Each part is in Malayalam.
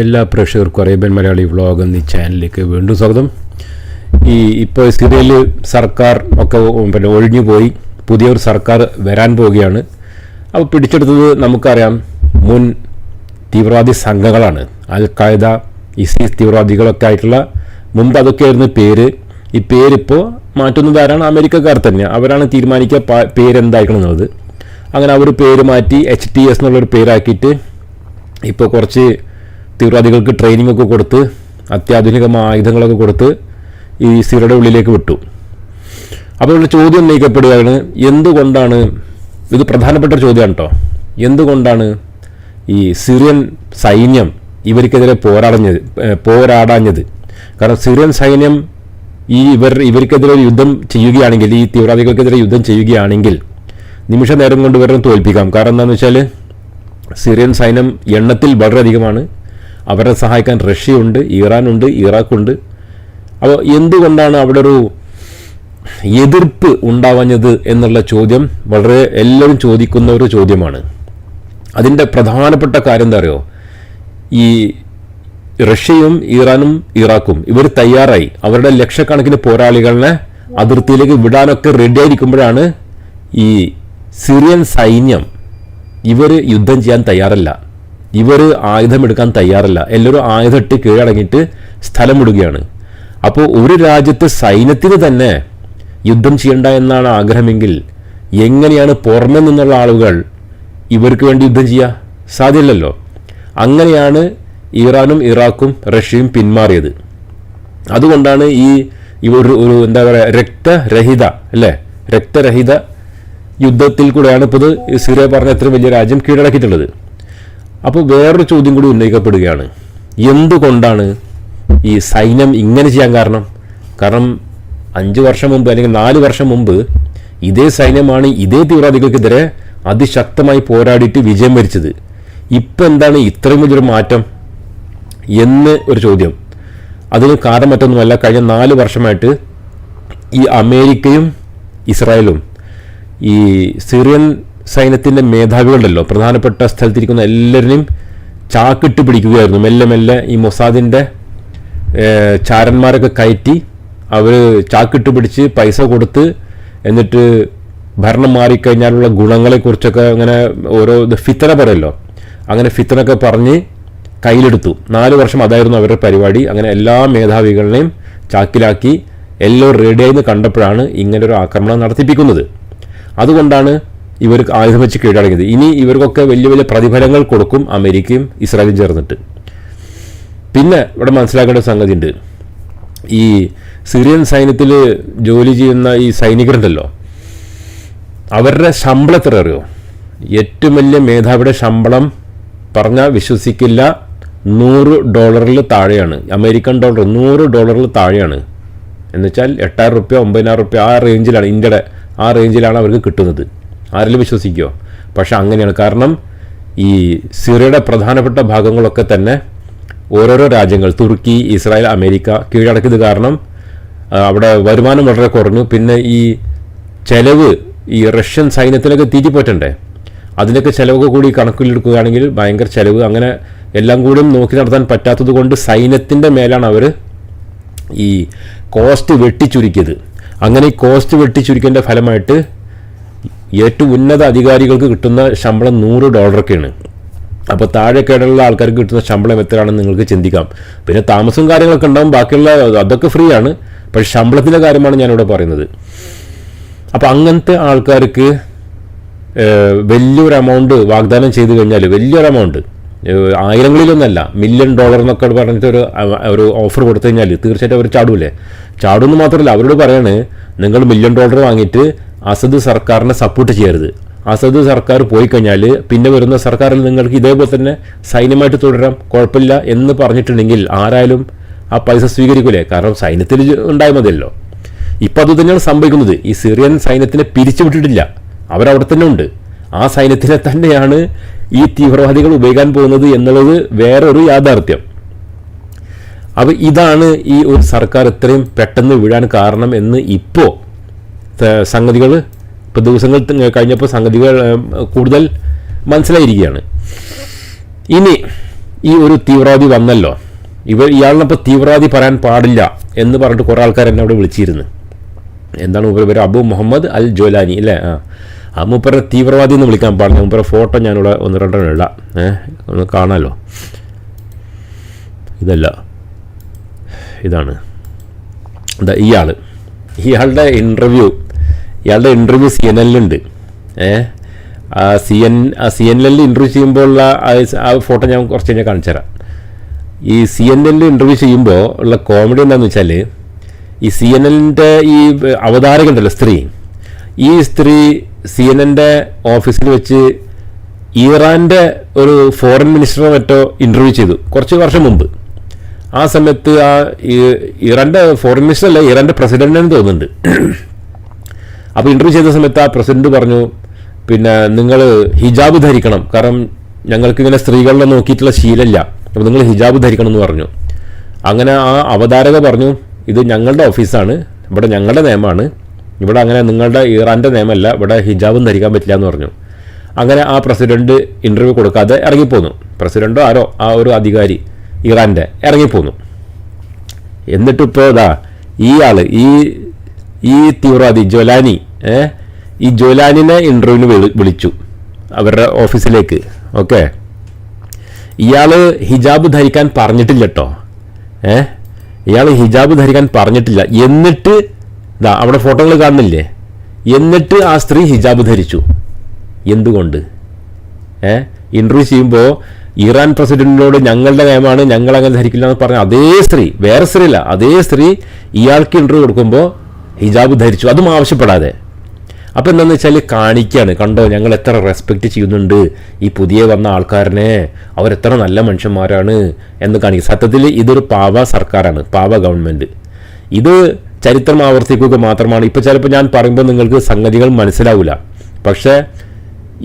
എല്ലാ പ്രേക്ഷകർക്കും അറേബ്യൻ മലയാളി വ്ളോഗ് എന്നീ ചാനലിലേക്ക് വീണ്ടും സ്വാഗതം. ഈ ഇപ്പോൾ സിറിയയിൽ സർക്കാർ ഒക്കെ പിന്നെ ഒഴിഞ്ഞു പോയി. പുതിയൊരു സർക്കാർ വരാൻ പോവുകയാണ്. അപ്പോൾ പിടിച്ചെടുത്തത് നമുക്കറിയാം മുൻ തീവ്രവാദി സംഘങ്ങളാണ്. അൽ ഖായ്ദ ഇസീസ് തീവ്രവാദികളൊക്കെ ആയിട്ടുള്ള മുമ്പ് അതൊക്കെയായിരുന്നു പേര്. ഈ പേരിപ്പോൾ മാറ്റുന്നത് ആരാണ്? അമേരിക്കക്കാർ തന്നെ അവരാണ് തീരുമാനിക്കുക പേരെന്തായിരിക്കണം എന്നുള്ളത്. അങ്ങനെ അവർ പേര് മാറ്റി എച്ച് ടി എസ് എന്നുള്ളൊരു പേരാക്കിയിട്ട് ഇപ്പോൾ കുറച്ച് തീവ്രവാദികൾക്ക് ട്രെയിനിങ് ഒക്കെ കൊടുത്ത് അത്യാധുനികമായ ആയുധങ്ങളൊക്കെ കൊടുത്ത് ഈ സിറയുടെ ഉള്ളിലേക്ക് വിട്ടു. അപ്പോൾ ഇവിടെ ചോദ്യം ഉന്നയിക്കപ്പെടുകയാണ് എന്തുകൊണ്ടാണ് ഇത് പ്രധാനപ്പെട്ട ചോദ്യമാണ് കേട്ടോ എന്തുകൊണ്ടാണ് ഈ സിറിയൻ സൈന്യം ഇവർക്കെതിരെ പോരാടഞ്ഞത് പോരാടാഞ്ഞത്? കാരണം സിറിയൻ സൈന്യം ഈ ഇവർ ഇവർക്കെതിരെ യുദ്ധം ചെയ്യുകയാണെങ്കിൽ ഈ തീവ്രവാദികൾക്കെതിരെ യുദ്ധം ചെയ്യുകയാണെങ്കിൽ നിമിഷ നേരം കൊണ്ട് ഇവരെ തോൽപ്പിക്കാം. കാരണം എന്താണെന്ന് വെച്ചാൽ സിറിയൻ സൈന്യം എണ്ണത്തിൽ വളരെയധികമാണ് അവരെ സഹായിക്കാൻ റഷ്യയുണ്ട് ഇറാനുണ്ട് ഇറാഖുണ്ട്. അപ്പോൾ എന്തുകൊണ്ടാണ് അവിടെ ഒരു എതിർപ്പ് ഉണ്ടാവാഞ്ഞത് എന്നുള്ള ചോദ്യം? വളരെ എല്ലാവരും ചോദിക്കുന്ന ഒരു ചോദ്യമാണ്. അതിന്റെ പ്രധാനപ്പെട്ട കാര്യം എന്താ അറിയോ? ഈ റഷ്യയും ഇറാനും ഇറാഖും ഇവർ തയ്യാറായി. അവരുടെ ലക്ഷക്കണക്കിന് പോരാളികളെ അതിർത്തിയിലേക്ക് വിടാനൊക്കെ റെഡി ആയിരിക്കുമ്പോഴാണ് ഈ സിറിയൻ സൈന്യം ഇവർ യുദ്ധം ചെയ്യാൻ തയ്യാറല്ല. ഇവർ ആയുധമെടുക്കാൻ തയ്യാറല്ല. എല്ലാവരും ആയുധമിട്ട് കീഴടങ്ങിയിട്ട് സ്ഥലം വിടുകയാണ് അപ്പോൾ ഒരു രാജ്യത്ത് സൈന്യത്തിന് തന്നെ യുദ്ധം ചെയ്യണ്ട എന്നാണ് ആഗ്രഹമെങ്കിൽ എങ്ങനെയാണ് പുറമെ നിന്നുള്ള ആളുകൾ ഇവർക്ക് വേണ്ടി യുദ്ധം ചെയ്യുക സാധ്യമല്ലല്ലോ അങ്ങനെയാണ് ഇറാനും ഇറാഖും റഷ്യയും പിന്മാറിയത്. അതുകൊണ്ടാണ് ഈ ഒരു ഒരു എന്താ പറയുക രക്തരഹിത അല്ലേ? രക്തരഹിത യുദ്ധത്തിൽ കൂടെയാണ് ഇപ്പോൾ ഇത് സിറിയ പറഞ്ഞ എത്ര വലിയ രാജ്യം കീഴടക്കിയിട്ടുള്ളത്. അപ്പോൾ വേറൊരു ചോദ്യം കൂടി ഉന്നയിക്കപ്പെടുകയാണ്. എന്തുകൊണ്ടാണ് ഈ സൈന്യം ഇങ്ങനെ ചെയ്യാൻ കാരണം? കാരണം അഞ്ച് വർഷം മുമ്പ് അല്ലെങ്കിൽ നാല് വർഷം മുമ്പ് ഇതേ സൈന്യമാണ് ഇതേ തീവ്രവാദികൾക്കെതിരെ അതിശക്തമായി പോരാടിയിട്ട് വിജയം വരിച്ചത്. ഇപ്പം എന്താണ് ഇത്രയും വലിയൊരു മാറ്റം എന്ന് ഒരു ചോദ്യം. അതിന് കാരണം മറ്റൊന്നുമല്ല കഴിഞ്ഞ നാല് വർഷമായിട്ട് ഈ അമേരിക്കയും ഇസ്രായേലും ഈ സിറിയൻ സൈന്യത്തിന്റെ മേധാവികളുണ്ടല്ലോ. പ്രധാനപ്പെട്ട സ്ഥലത്തിരിക്കുന്ന എല്ലാവരെയും ചാക്കിട്ട് പിടിക്കുകയായിരുന്നു. മെല്ലെ മെല്ലെ ഈ മൊസാദിന്റെ ചാരന്മാരൊക്കെ കയറ്റി അവർ ചാക്കിട്ട് പിടിച്ച് പൈസ കൊടുത്ത് എന്നിട്ട് ഭരണം മാറിക്കഴിഞ്ഞാലുള്ള ഗുണങ്ങളെക്കുറിച്ചൊക്കെ അങ്ങനെ ഓരോ ഇത് ഫിത്തന പറയല്ലോ. അങ്ങനെ ഫിത്തനൊക്കെ പറഞ്ഞ് കയ്യിലെടുത്തു. നാല് വർഷം അതായിരുന്നു അവരുടെ പരിപാടി. അങ്ങനെ എല്ലാ മേധാവികളെയും ചാക്കിലാക്കി എല്ലാം റെഡിയായി കണ്ടപ്പോഴാണ് ഇങ്ങനൊരു ആക്രമണം നടത്തിപ്പിക്കുന്നത്. അതുകൊണ്ടാണ് ഇവർ ആയുധം വെച്ച് കീഴടങ്ങിയത്. ഇനി ഇവർക്കൊക്കെ വലിയ വലിയ പ്രതിഫലങ്ങൾ കൊടുക്കും അമേരിക്കയും ഇസ്രായേലും ചേർന്നിട്ട്. പിന്നെ ഇവിടെ മനസ്സിലാക്കേണ്ട ഒരു സംഗതി ഉണ്ട് ഈ സിറിയൻ സൈന്യത്തിൽ ജോലി ചെയ്യുന്ന ഈ സൈനികരുണ്ടല്ലോ. അവരുടെ ശമ്പളം എത്ര അറിയോ? ഏറ്റവും വലിയ മേധാവിയുടെ ശമ്പളം പറഞ്ഞാൽ വിശ്വസിക്കില്ല. നൂറ് ഡോളറിൽ താഴെയാണ്. അമേരിക്കൻ ഡോളർ നൂറ് ഡോളറിൽ താഴെയാണ്. എന്നുവെച്ചാൽ എട്ടായിരം റുപ്യ ഒമ്പതിനായിരം റുപ്യ ആ റേഞ്ചിലാണ് ഇന്ത്യയുടെ ആ റേഞ്ചിലാണ് അവർക്ക് കിട്ടുന്നത്. ആരെങ്കിലും വിശ്വസിക്കുമോ പക്ഷെ അങ്ങനെയാണ്. കാരണം ഈ സിറിയയുടെ പ്രധാനപ്പെട്ട ഭാഗങ്ങളൊക്കെ തന്നെ ഓരോരോ രാജ്യങ്ങൾ തുർക്കി ഇസ്രായേൽ അമേരിക്ക കീഴടക്കിയത് കാരണം അവിടെ വരുമാനം വളരെ കുറഞ്ഞു. പിന്നെ ഈ ചെലവ് ഈ റഷ്യൻ സൈന്യത്തിലൊക്കെ തീറ്റിപ്പോറ്റണ്ടേ അതിനൊക്കെ ചിലവൊക്കെ കൂടി കണക്കിലെടുക്കുകയാണെങ്കിൽ ഭയങ്കര ചിലവ്. അങ്ങനെ എല്ലാം കൂടിയും നോക്കി നടത്താൻ പറ്റാത്തത് കൊണ്ട് സൈന്യത്തിന്റെ മേലാണ് അവർ ഈ കോസ്റ്റ് വെട്ടിച്ചുരുക്കിയത്. അങ്ങനെ ഈ കോസ്റ്റ് വെട്ടിച്ചുരുക്കേണ്ട ഫലമായിട്ട് ഏറ്റവും ഉന്നത അധികാരികൾക്ക് കിട്ടുന്ന ശമ്പളം നൂറ് ഡോളറൊക്കെയാണ്. അപ്പോൾ താഴെക്കേടുള്ള ആൾക്കാർക്ക് കിട്ടുന്ന ശമ്പളം എത്രയാണെന്ന് നിങ്ങൾക്ക് ചിന്തിക്കാം. പിന്നെ താമസവും കാര്യങ്ങളൊക്കെ ഉണ്ടാവും ബാക്കിയുള്ള അതൊക്കെ ഫ്രീ ആണ് പക്ഷേ ശമ്പളത്തിന്റെ കാര്യമാണ് ഞാനിവിടെ പറയുന്നത്. അപ്പോൾ അങ്ങനത്തെ ആൾക്കാർക്ക് വലിയൊരു എമൗണ്ട് വാഗ്ദാനം ചെയ്തു കഴിഞ്ഞാൽ വലിയൊരു എമൗണ്ട് ആയിരങ്ങളിലൊന്നല്ല മില്യൺ ഡോളർ എന്നൊക്കെ പറഞ്ഞിട്ട് ഒരു ഒരു ഓഫർ കൊടുത്തു കഴിഞ്ഞാൽ തീർച്ചയായിട്ടും അവർ ചാടൂലേ ചാടുമെന്ന് മാത്രമല്ല അവരോട് പറയാണ് നിങ്ങൾ മില്യൺ ഡോളർ വാങ്ങിയിട്ട് അസദ് സർക്കാരിനെ സപ്പോർട്ട് ചെയ്യരുത്. അസദ് സർക്കാർ പോയി കഴിഞ്ഞാൽ പിന്നെ വരുന്ന സർക്കാരിൽ നിങ്ങൾക്ക് ഇതേപോലെ തന്നെ സൈന്യമായിട്ട് തുടരാം കുഴപ്പമില്ല എന്ന് പറഞ്ഞിട്ടുണ്ടെങ്കിൽ ആരായാലും ആ പൈസ സ്വീകരിക്കൂലേ? കാരണം സൈന്യത്തിൽ ഉണ്ടായ മതിയല്ലോ. ഇപ്പം അത് തന്നെയാണ് സംഭവിക്കുന്നത്. ഈ സിറിയൻ സൈന്യത്തിനെ പിരിച്ചുവിട്ടിട്ടില്ല അവരവിടെ തന്നെ ഉണ്ട്. ആ സൈന്യത്തിനെ തന്നെയാണ് ഈ തീവ്രവാദികൾ ഉപയോഗിക്കാൻ പോകുന്നത് എന്നുള്ളത് വേറൊരു യാഥാർത്ഥ്യം. അപ്പോൾ ഇതാണ് ഈ ഒരു സർക്കാർ ഇത്രയും പെട്ടെന്ന് വീഴാൻ കാരണം എന്ന് ഇപ്പോൾ സംഗതികൾ ഇപ്പോൾ ദിവസങ്ങൾ കഴിഞ്ഞപ്പോൾ സംഗതികൾ കൂടുതൽ മനസ്സിലായിരിക്കുകയാണ്. ഇനി ഈ ഒരു തീവ്രവാദി വന്നല്ലോ. ഇവ ഇയാളിനപ്പോൾ തീവ്രവാദി പറയാൻ പാടില്ല എന്ന് പറഞ്ഞിട്ട് കുറേ ആൾക്കാർ എന്നെ അവിടെ വിളിച്ചിരുന്നു. എന്താണ് മൂപ്പര പേര്? അബു മുഹമ്മദ് അൽ ജോലാനി അല്ലേ ആ. ആ തീവ്രവാദി എന്ന് വിളിക്കാൻ പാടില്ല. മൂപ്പര ഫോട്ടോ ഞാനിവിടെ ഒന്ന് രണ്ടെണ്ണം ഇടാം. ഏഹ് ഒന്ന് കാണാമല്ലോ ഇതല്ല. ഇതാണ്. ഇയാൾ ഇയാളുടെ ഇന്റർവ്യൂ ഇയാളുടെ ഇന്റർവ്യൂ സി എൻ എല്ലുണ്ട് ഏ? ആ സി എൻ ആ സി എൻ എല്ലിൽ ഇന്റർവ്യൂ ചെയ്യുമ്പോഴുള്ള ആ ഫോട്ടോ ഞാൻ കുറച്ച് കഴിഞ്ഞാൽ കാണിച്ചു തരാം ഈ സി എൻ എല്ലിൽ ഇന്റർവ്യൂ ചെയ്യുമ്പോൾ ഉള്ള കോമഡി എന്താണെന്ന് വെച്ചാൽ ഈ സി എൻ എല്ലിന്റെ ഈ അവതാരക ഉണ്ടല്ലോ സ്ത്രീ. ഈ സ്ത്രീ സി എൻ എന്റെ ഓഫീസിൽ വെച്ച് ഇറാന്റെ ഒരു ഫോറിൻ മിനിസ്റ്ററെ മറ്റോ ഇന്റർവ്യൂ ചെയ്തു കുറച്ച് വർഷം മുമ്പ്. ആ സമയത്ത് ആ ഇറാന്റെ ഫോറിൻ മിനിസ്റ്റർ അല്ല ഇറാന്റെ പ്രസിഡന്റ് തോന്നുന്നുണ്ട്. അപ്പോൾ ഇന്റർവ്യൂ ചെയ്ത സമയത്ത് ആ പ്രസിഡന്റ് പറഞ്ഞു പിന്നെ നിങ്ങൾ ഹിജാബ് ധരിക്കണം. കാരണം ഞങ്ങൾക്ക് ഇങ്ങനെ സ്ത്രീകളെ നോക്കിയിട്ടുള്ള ശീലമില്ല. അപ്പോൾ നിങ്ങൾ ഹിജാബ് ധരിക്കണം എന്ന് പറഞ്ഞു. അങ്ങനെ ആ അവതാരക പറഞ്ഞു ഇത് ഞങ്ങളുടെ ഓഫീസാണ്. ഇവിടെ ഞങ്ങളുടെ നിയമമാണ്. ഇവിടെ അങ്ങനെ നിങ്ങളുടെ ഇറാന്റെ നിയമമല്ല. ഇവിടെ ഹിജാബും ധരിക്കാൻ പറ്റില്ല എന്ന് പറഞ്ഞു. അങ്ങനെ ആ പ്രസിഡന്റ് ഇന്റർവ്യൂ കൊടുക്കാതെ ഇറങ്ങിപ്പോന്നു. പ്രസിഡന്റോ ആരോ? ആ ഒരു അധികാരി ഇറാന്റെ ഇറങ്ങിപ്പോന്നു. എന്നിട്ടിപ്പോൾ ഇതാ ഈ ആൾ ഈ ഈ തീവ്രവാദി ജോലാനി ഈ ജോലാനിനെ ഇന്റർവ്യൂവിന് വിളി വിളിച്ചു. അവരുടെ ഓഫീസിലേക്ക്. ഓക്കെ? ഇയാൾ ഹിജാബ് ധരിക്കാൻ പറഞ്ഞിട്ടില്ല കേട്ടോ ഏ? ഇയാൾ ഹിജാബ് ധരിക്കാൻ പറഞ്ഞിട്ടില്ല. എന്നിട്ട് ഇതാ അവിടെ ഫോട്ടോകൾ കാണുന്നില്ലേ? എന്നിട്ട് ആ സ്ത്രീ ഹിജാബ് ധരിച്ചു. എന്തുകൊണ്ട്? ഏ? ഇന്റർവ്യൂ ചെയ്യുമ്പോൾ ഇറാൻ പ്രസിഡന്റിനോട് ഞങ്ങളുടെ നയമാണ് ഞങ്ങൾ അങ്ങനെ ധരിക്കില്ല എന്ന് പറഞ്ഞ അതേ സ്ത്രീ വേറെ സ്ത്രീ അല്ല അതേ സ്ത്രീ ഇയാൾക്ക് ഇന്റർവ്യൂ കൊടുക്കുമ്പോൾ ഹിജാബ് ധരിച്ചു. അതും ആവശ്യപ്പെടാതെ. അപ്പം എന്താണെന്ന് വെച്ചാൽ കാണിക്കുകയാണ് കണ്ടോ? ഞങ്ങൾ എത്ര റെസ്പെക്റ്റ് ചെയ്യുന്നുണ്ട്. ഈ പുതിയ വന്ന ആൾക്കാരനെ. അവരെത്ര നല്ല മനുഷ്യന്മാരാണ് എന്ന് കാണിക്കും. സത്യത്തിൽ ഇതൊരു പാവ സർക്കാരാണ്. പാവ ഗവൺമെന്റ് ഇത് ചരിത്രം ആവർത്തിക്കുക മാത്രമാണ്. ഇപ്പോൾ ചിലപ്പോൾ ഞാൻ പറയുമ്പോൾ നിങ്ങൾക്ക് സംഗതികൾ മനസ്സിലാവില്ല പക്ഷേ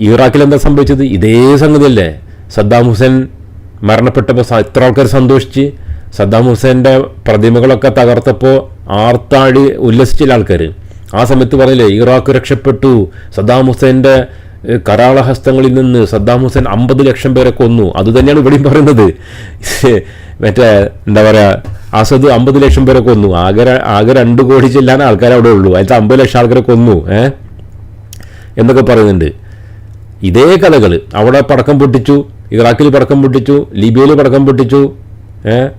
ഇറാഖിൽ എന്താ സംഭവിച്ചത്? ഇതേ സംഗതിയല്ലേ. സദ്ദാം ഹുസൈൻ മരണപ്പെട്ടപ്പോൾ ഇത്ര ആൾക്കാർ സന്തോഷിച്ച് സദ്ദാം ഹുസൈന്റെ പ്രതിമകളൊക്കെ തകർത്തപ്പോൾ ആർത്താഴി ഉല്ലസിച്ചില്ല ആൾക്കാർ ആ സമയത്ത് പറഞ്ഞില്ലേ ഇറാഖ് രക്ഷപ്പെട്ടു. സദ്ദാം ഹുസൈന്റെ കരാളഹസ്തങ്ങളിൽ നിന്ന് സദ്ദാം ഹുസൈൻ അമ്പത് ലക്ഷം പേരെ കൊന്നു. അത് തന്നെയാണ് ഇവിടെയും പറയുന്നത്. മറ്റേ എന്താ പറയുക അസദ് അമ്പത് ലക്ഷം പേരെ കൊന്നു. ആകെ ആകെ രണ്ട് കോടി ചെല്ലാൻ ആൾക്കാർ അവിടെ ഉള്ളൂ. അതിൽ അമ്പത് ലക്ഷം ആൾക്കാരെ കൊന്നു ഏ? എന്നൊക്കെ പറയുന്നുണ്ട്. ഇതേ കഥകൾ അവിടെ പടക്കം പൊട്ടിച്ചു ഇറാഖിൽ പടക്കം പൊട്ടിച്ചു ലിബിയയിൽ പടക്കം പൊട്ടിച്ചു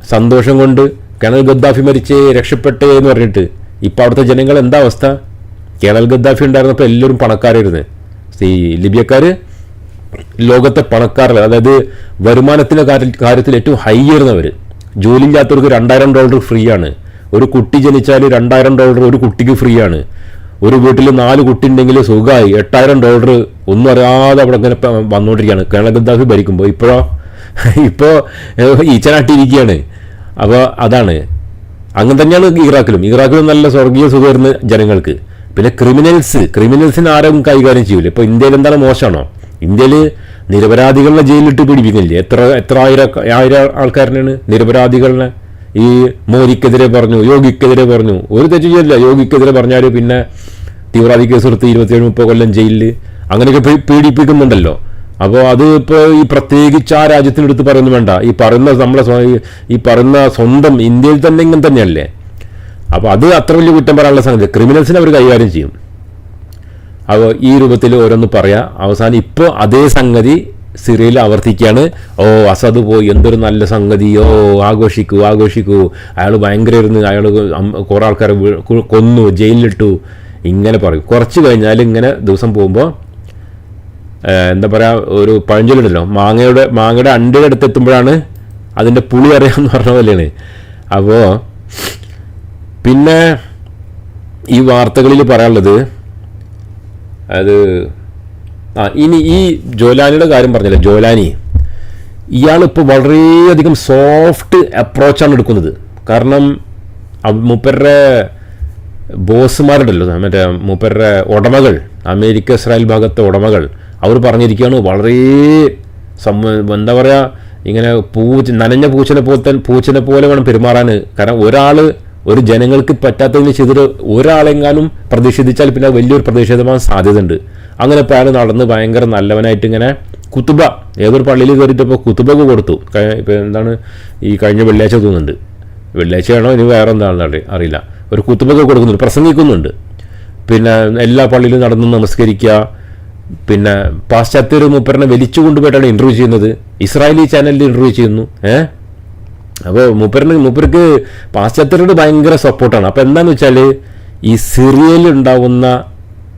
സന്തോഷം കൊണ്ട് കേണൽ ഗദ്ദാഫി മരിച്ചേ രക്ഷപ്പെട്ടേ എന്ന് പറഞ്ഞിട്ട്. ഇപ്പം അവിടുത്തെ ജനങ്ങൾ എന്താ അവസ്ഥ? കേണൽ ഗദ്ദാഫി ഉണ്ടായിരുന്നപ്പോൾ എല്ലാവരും പണക്കാരായിരുന്നു. ഈ ലിബിയക്കാർ ലോകത്തെ പണക്കാരല്ല അതായത് വരുമാനത്തിന്റെ കാര്യ- കാര്യത്തിൽ ഏറ്റവും ഹൈ ആയിരുന്നവർ ജോലി ഇല്ലാത്തവർക്ക് രണ്ടായിരം ഡോളർ ഫ്രീ ആണ്. ഒരു കുട്ടി ജനിച്ചാൽ രണ്ടായിരം ഡോളർ ഒരു കുട്ടിക്ക് ഫ്രീ ആണ്. ഒരു വീട്ടിൽ നാല് കുട്ടി ഉണ്ടെങ്കിൽ സുഖമായി എട്ടായിരം ഡോളർ ഒന്നും അറിയാതെ അവിടെ ഇങ്ങനെ വന്നുകൊണ്ടിരിക്കുകയാണ് കേണൽ ഗദ്ദാഫി ഭരിക്കുമ്പോൾ ഇപ്പോഴോ ഇപ്പോൾ ഈച്ചനാട്ടിയിരിക്കുകയാണ്. അപ്പോൾ അതാണ്. അങ്ങനെ തന്നെയാണ് ഇറാഖിലും. ഇറാഖിലും നല്ല സ്വർഗീയ സുഖമായിരുന്നു ജനങ്ങൾക്ക്. പിന്നെ ക്രിമിനൽസ് ക്രിമിനൽസിന് ആരും കൈകാര്യം ചെയ്യൂല. ഇപ്പോൾ ഇന്ത്യയിൽ എന്താണ് മോശമാണോ? ഇന്ത്യയിൽ നിരപരാധികളെ ജയിലിട്ട് പിടിപ്പിക്കുന്നില്ലേ? എത്ര എത്ര ആയിരം ആയിരം ആൾക്കാരനാണ് നിരപരാധികളെ ഈ മോദിക്കെതിരെ പറഞ്ഞു യോഗിക്കെതിരെ പറഞ്ഞു. ഒരു തെറ്റ് ചെയ്യില്ല യോഗിക്കെതിരെ പറഞ്ഞാൽ പിന്നെ തീവ്രവാദി കേസ് എടുത്ത് ഇരുപത്തിയേഴ് മുപ്പത് കൊല്ലം ജയിലിൽ അങ്ങനെയൊക്കെ പീഡിപ്പിക്കുന്നുണ്ടല്ലോ. അപ്പോൾ അത് ഇപ്പോൾ ഈ പ്രത്യേകിച്ച് ആ രാജ്യത്തിനെടുത്ത് പറയുന്നു വേണ്ട. ഈ പറയുന്ന നമ്മളെ ഈ- പറയുന്ന സ്വന്തം ഇന്ത്യയിൽ തന്നെ ഇങ്ങനെ തന്നെയല്ലേ? അപ്പോൾ അത് അത്ര വലിയ കുറ്റം പറയാനുള്ള സംഗതി. ക്രിമിനൽസിനെ അവർ കൈകാര്യം ചെയ്യും. അപ്പോൾ ഈ രൂപത്തിൽ ഓരോന്ന് പറയാം. അവസാനം ഇപ്പോൾ അതേ സംഗതി സിറിയയിൽ ആവർത്തിക്കുകയാണ്. ഓ അസദ് പോയി എന്തൊരു നല്ല സംഗതി. ഓ ആഘോഷിക്കൂ ആഘോഷിക്കൂ. അയാൾ ഭയങ്കരമായിരുന്നു അയാൾ കുറേ ആൾക്കാരെ കൊന്നു ജയിലിലിട്ടു. ഇങ്ങനെ പറയും. കുറച്ച് കഴിഞ്ഞാൽ ഇങ്ങനെ ദിവസം പോകുമ്പോൾ എന്താ പറയുക ഒരു പഴഞ്ചൊല്ലുണ്ടല്ലോ മാങ്ങയുടെ മാങ്ങയുടെ അണ്ടിയുടെ അടുത്ത് എത്തുമ്പോഴാണ് അതിന്റെ പുളി അറിയാമെന്ന് പറഞ്ഞ പോലെയാണ്. അപ്പോൾ പിന്നെ ഈ വാർത്തകളിൽ പറയാനുള്ളത് അത് ആ ഇനി ഈ ജോലാനിയുടെ കാര്യം പറഞ്ഞില്ല ജോലാനി ഇയാളിപ്പോൾ വളരെയധികം സോഫ്റ്റ് അപ്രോച്ചാണ് എടുക്കുന്നത്. കാരണം മൂപ്പരുടെ ബോസുമാരുണ്ടല്ലോ മറ്റേ മൂപ്പരുടെ ഉടമകൾ അമേരിക്ക ഇസ്രായേൽ ഭാഗത്തെ ഉടമകൾ അവർ പറഞ്ഞിരിക്കുകയാണ് വളരെ സം എന്താ പറയുക ഇങ്ങനെ പൂച്ച നനഞ്ഞ പൂച്ചനെ പോലെ പൂച്ചനെ പോലെ വേണം പെരുമാറാൻ. കാരണം ഒരാൾ ഒരു ജനങ്ങൾക്ക് പറ്റാത്തതിന് ചെയ്തിട്ട് ഒരാളെങ്ങാനും പ്രതിഷേധിച്ചാൽ പിന്നെ വലിയൊരു പ്രതിഷേധമാകാൻ സാധ്യതയുണ്ട്. അങ്ങനെ ഇപ്പോൾ അയാൾ നടന്ന് ഭയങ്കര നല്ലവനായിട്ട് ഇങ്ങനെ കുത്തുബ ഏതൊരു പള്ളിയിൽ കയറിയിട്ടപ്പോൾ കുത്തുബക്ക് കൊടുത്തു. ഇപ്പോൾ ഇപ്പം എന്താണ് ഈ കഴിഞ്ഞ വെള്ളിയാഴ്ച തോന്നുന്നുണ്ട്. വെള്ളിയാഴ്ചയാണോ ഇനി വേറെ എന്താണെന്ന് അറി- അറിയില്ല. ഒരു കുത്തുബക്ക് കൊടുക്കുന്നുണ്ട് പ്രസംഗിക്കുന്നുണ്ട്. പിന്നെ എല്ലാ പള്ളിയിലും നടന്ന് നമസ്കരിക്കുക പിന്നെ പാശ്ചാത്യ മൂപ്പരനെ വലിച്ചു കൊണ്ടുപോയിട്ടാണ് ഇന്റർവ്യൂ ചെയ്യുന്നത്. ഇസ്രായേലി ചാനലിൽ ഇന്റർവ്യൂ ചെയ്യുന്നു. ഏഹ് അപ്പോൾ മൂപ്പരന് മൂപ്പർക്ക് പാശ്ചാത്യരോട് ഭയങ്കര സപ്പോർട്ടാണ് അപ്പോൾ എന്താന്ന് വെച്ചാൽ ഈ സിറിയയിൽ ഉണ്ടാവുന്ന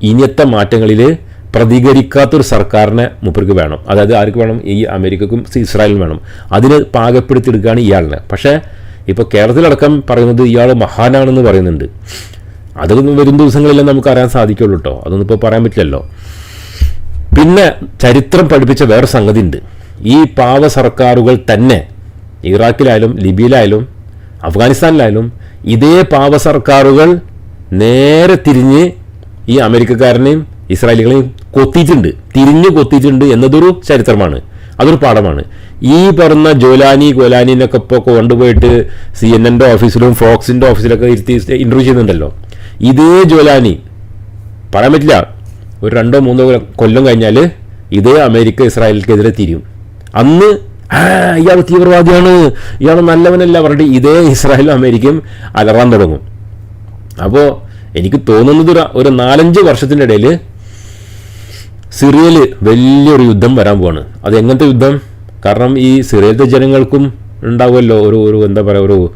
ഇനിയത്തെ മാറ്റങ്ങളിൽ പ്രതികരിക്കാത്തൊരു സർക്കാരിനെ മൂപ്പർക്ക് വേണം. അതായത് ആർക്ക് വേണം? ഈ അമേരിക്കക്കും ഇസ്രായേലിനും വേണം. അതിന് പാകപ്പെടുത്തിയെടുക്കുകയാണ് ഇയാളിനെ. പക്ഷേ ഇപ്പോൾ കേരളത്തിലടക്കം പറയുന്നത് ഇയാൾ മഹാനാണെന്ന് പറയുന്നുണ്ട്. അതൊന്നും വരും ദിവസങ്ങളിലേ നമുക്ക് അറിയാൻ സാധിക്കുള്ളൂ കേട്ടോ അതൊന്നും ഇപ്പോൾ പറയാൻ പറ്റില്ലല്ലോ. പിന്നെ ചരിത്രം പഠിപ്പിച്ച വേറെ സംഗതി ഉണ്ട് ഈ പാവ സർക്കാരുകൾ തന്നെ ഇറാഖിലായാലും ലിബിയയിലായാലും അഫ്ഗാനിസ്ഥാനിലായാലും ഇതേ പാവ സർക്കാരുകൾ നേരെ തിരിഞ്ഞ് ഈ അമേരിക്കക്കാരനെയും ഇസ്രായേലികളെയും കൊത്തിയിട്ടുണ്ട്. തിരിഞ്ഞ് കൊത്തിയിട്ടുണ്ട് എന്നതൊരു ചരിത്രമാണ്. അതൊരു പാഠമാണ്. ഈ പറഞ്ഞ ജോലാനി ഗോലാനിനൊക്കെ ഇപ്പോൾ കൊണ്ടുപോയിട്ട് സി എൻ എന്റെ ഓഫീസിലും ഫോക്സിന്റെ ഓഫീസിലൊക്കെ ഇരുത്തി ഇന്റർവ്യൂ ചെയ്യുന്നുണ്ടല്ലോ. ഇതേ ജോലാനി പറയാൻ പറ്റില്ല. ഒരു രണ്ടോ മൂന്നോ കൊല്ലം- കഴിഞ്ഞാൽ ഇതേ അമേരിക്ക ഇസ്രായേലിക്കെതിരെ തിരിയും. അന്ന് ഇയാൾ തീവ്രവാദിയാണ്. ഇയാൾ നല്ലവനല്ല പറഞ്ഞിട്ട് ഇതേ ഇസ്രായേലും അമേരിക്കയും അലറാൻ തുടങ്ങും. അപ്പോൾ എനിക്ക് തോന്നുന്നത് ഒരു നാലഞ്ച് വർഷത്തിന്റെ ഇടയിൽ സിറിയയിൽ വലിയൊരു യുദ്ധം വരാൻ പോവാണ്. അത് എങ്ങനത്തെ യുദ്ധം? കാരണം ഈ സിറിയത്തെ ജനങ്ങൾക്കും ഉണ്ടാവുമല്ലോ ഒരു ഒരു എന്താ പറയുക ഒരു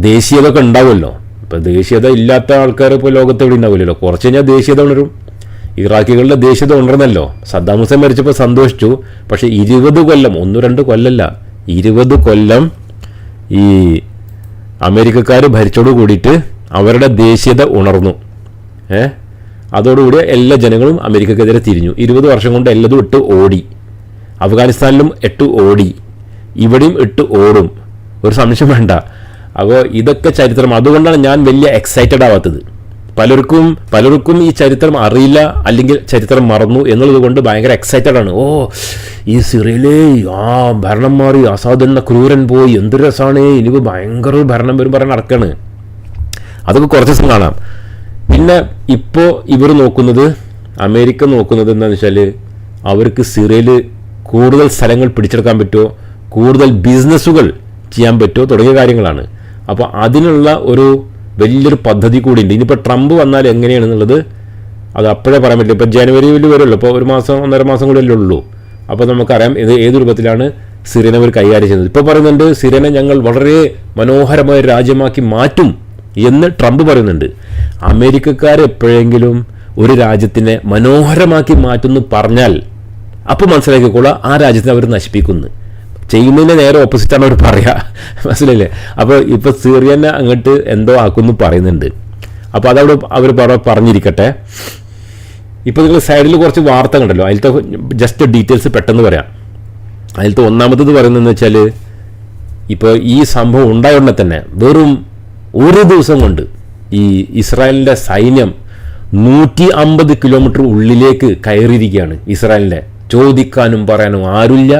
ദേശീയത ഒക്കെ ഉണ്ടാവുമല്ലോ. ഇപ്പം ദേശീയത ഇല്ലാത്ത ആൾക്കാർ ഇപ്പോൾ ലോകത്ത് എവിടെ ഉണ്ടാവില്ലല്ലോ. കുറച്ച് കഴിഞ്ഞാൽ ദേശീയത ഉണരും ഇറാഖികളുടെ ദേശീയത ഉണർന്നല്ലോ. സദ്ദാം ഹുസൈൻ മരിച്ചപ്പോൾ സന്തോഷിച്ചു. പക്ഷേ ഇരുപത് കൊല്ലം ഒന്ന് രണ്ട് കൊല്ലല്ല ഇരുപത് കൊല്ലം ഈ അമേരിക്കക്കാർ ഭരിച്ചോട് കൂടിയിട്ട് അവരുടെ ദേശീയത ഉണർന്നു. ഏ? അതോടുകൂടി എല്ലാ ജനങ്ങളും അമേരിക്കക്കെതിരെ തിരിഞ്ഞു. ഇരുപത് വർഷം കൊണ്ട് എല്ലതും ഇട്ട് ഓടി. അഫ്ഗാനിസ്ഥാനിലും എട്ട് ഓടി. ഇവിടെയും ഇട്ട് ഓടും. ഒരു സംശയം വേണ്ട. അപ്പോൾ ഇതൊക്കെ ചരിത്രം. അതുകൊണ്ടാണ് ഞാൻ വലിയ എക്സൈറ്റഡ് ആവാത്തത്. പലർക്കും പലർക്കും ഈ ചരിത്രം അറിയില്ല അല്ലെങ്കിൽ ചരിത്രം മറന്നു എന്നുള്ളത് കൊണ്ട് ഭയങ്കര എക്സൈറ്റഡ് ആണ്. ഓ ഈ സിറിയയിലെ ആ ഭരണം മാറി അസാദ് എന്ന ക്രൂരൻ പോയി. എന്ത് രസമാണ് ഇനിയിപ്പോൾ ഭയങ്കര ഭരണം വരും പറഞ്ഞ് നടക്കാണ്. അതൊക്കെ കുറച്ച് ദിവസം കാണാം. പിന്നെ ഇപ്പോൾ ഇവർ നോക്കുന്നത് അമേരിക്ക നോക്കുന്നത് എന്താണെന്ന് വെച്ചാൽ അവർക്ക് സിറിയയിൽ കൂടുതൽ സ്ഥലങ്ങൾ പിടിച്ചെടുക്കാൻ പറ്റുമോ? കൂടുതൽ ബിസിനസ്സുകൾ ചെയ്യാൻ പറ്റുമോ? തുടങ്ങിയ കാര്യങ്ങളാണ്. അപ്പോൾ അതിനുള്ള ഒരു വലിയൊരു പദ്ധതി കൂടി ഉണ്ട് ഇനിയിപ്പോൾ ട്രംപ് വന്നാൽ എങ്ങനെയാണെന്നുള്ളത് അത് അപ്പോഴേ പറയാൻ പറ്റില്ല. ഇപ്പോൾ ജനുവരിയിൽ വരുമല്ലോ ഇപ്പോൾ ഒരു മാസം ഒന്നര മാസം കൂടെ അല്ലേ ഉള്ളൂ. അപ്പോൾ നമുക്കറിയാം ഇത് ഏത് രൂപത്തിലാണ് സിറിയനെ അവർ കൈകാര്യം ചെയ്യുന്നത്. ഇപ്പോൾ പറയുന്നുണ്ട് സിറിയനെ ഞങ്ങൾ വളരെ മനോഹരമായ രാജ്യമാക്കി മാറ്റും എന്ന് ട്രംപ് പറയുന്നുണ്ട്. അമേരിക്കക്കാർ എപ്പോഴെങ്കിലും ഒരു രാജ്യത്തിനെ മനോഹരമാക്കി മാറ്റുമെന്ന് പറഞ്ഞാൽ അപ്പോൾ മനസ്സിലാക്കിക്കോളാം ആ രാജ്യത്തെ അവർ നശിപ്പിക്കുന്നു. ചെയ്യുന്നതിന് നേരെ ഓപ്പോസിറ്റാണ് അവർ പറയുക മനസ്സിലല്ലേ അപ്പോൾ ഇപ്പോൾ സീറിയനെ അങ്ങോട്ട് എന്തോ ആക്കുമെന്ന് പറയുന്നുണ്ട്. അപ്പോൾ അതവിടെ അവർ പറ പറഞ്ഞിരിക്കട്ടെ. ഇപ്പോൾ നിങ്ങൾ സൈഡിൽ കുറച്ച് വാർത്ത കണ്ടല്ലോ. അതിലത്തെ ജസ്റ്റ് ഡീറ്റെയിൽസ് പെട്ടെന്ന് പറയാം. അതിലത്തെ ഒന്നാമത്തത് പറയുന്നതെന്ന് വെച്ചാൽ ഇപ്പോൾ ഈ സംഭവം ഉണ്ടായ ഉടനെ തന്നെ വെറും ഒരു ദിവസം കൊണ്ട് ഈ ഇസ്രായേലിന്റെ സൈന്യം നൂറ്റി അമ്പത് കിലോമീറ്റർ ഉള്ളിലേക്ക് കയറിയിരിക്കുകയാണ് ഇസ്രായേലിന്റെ ചോദിക്കാനും പറയാനും ആരുമില്ല.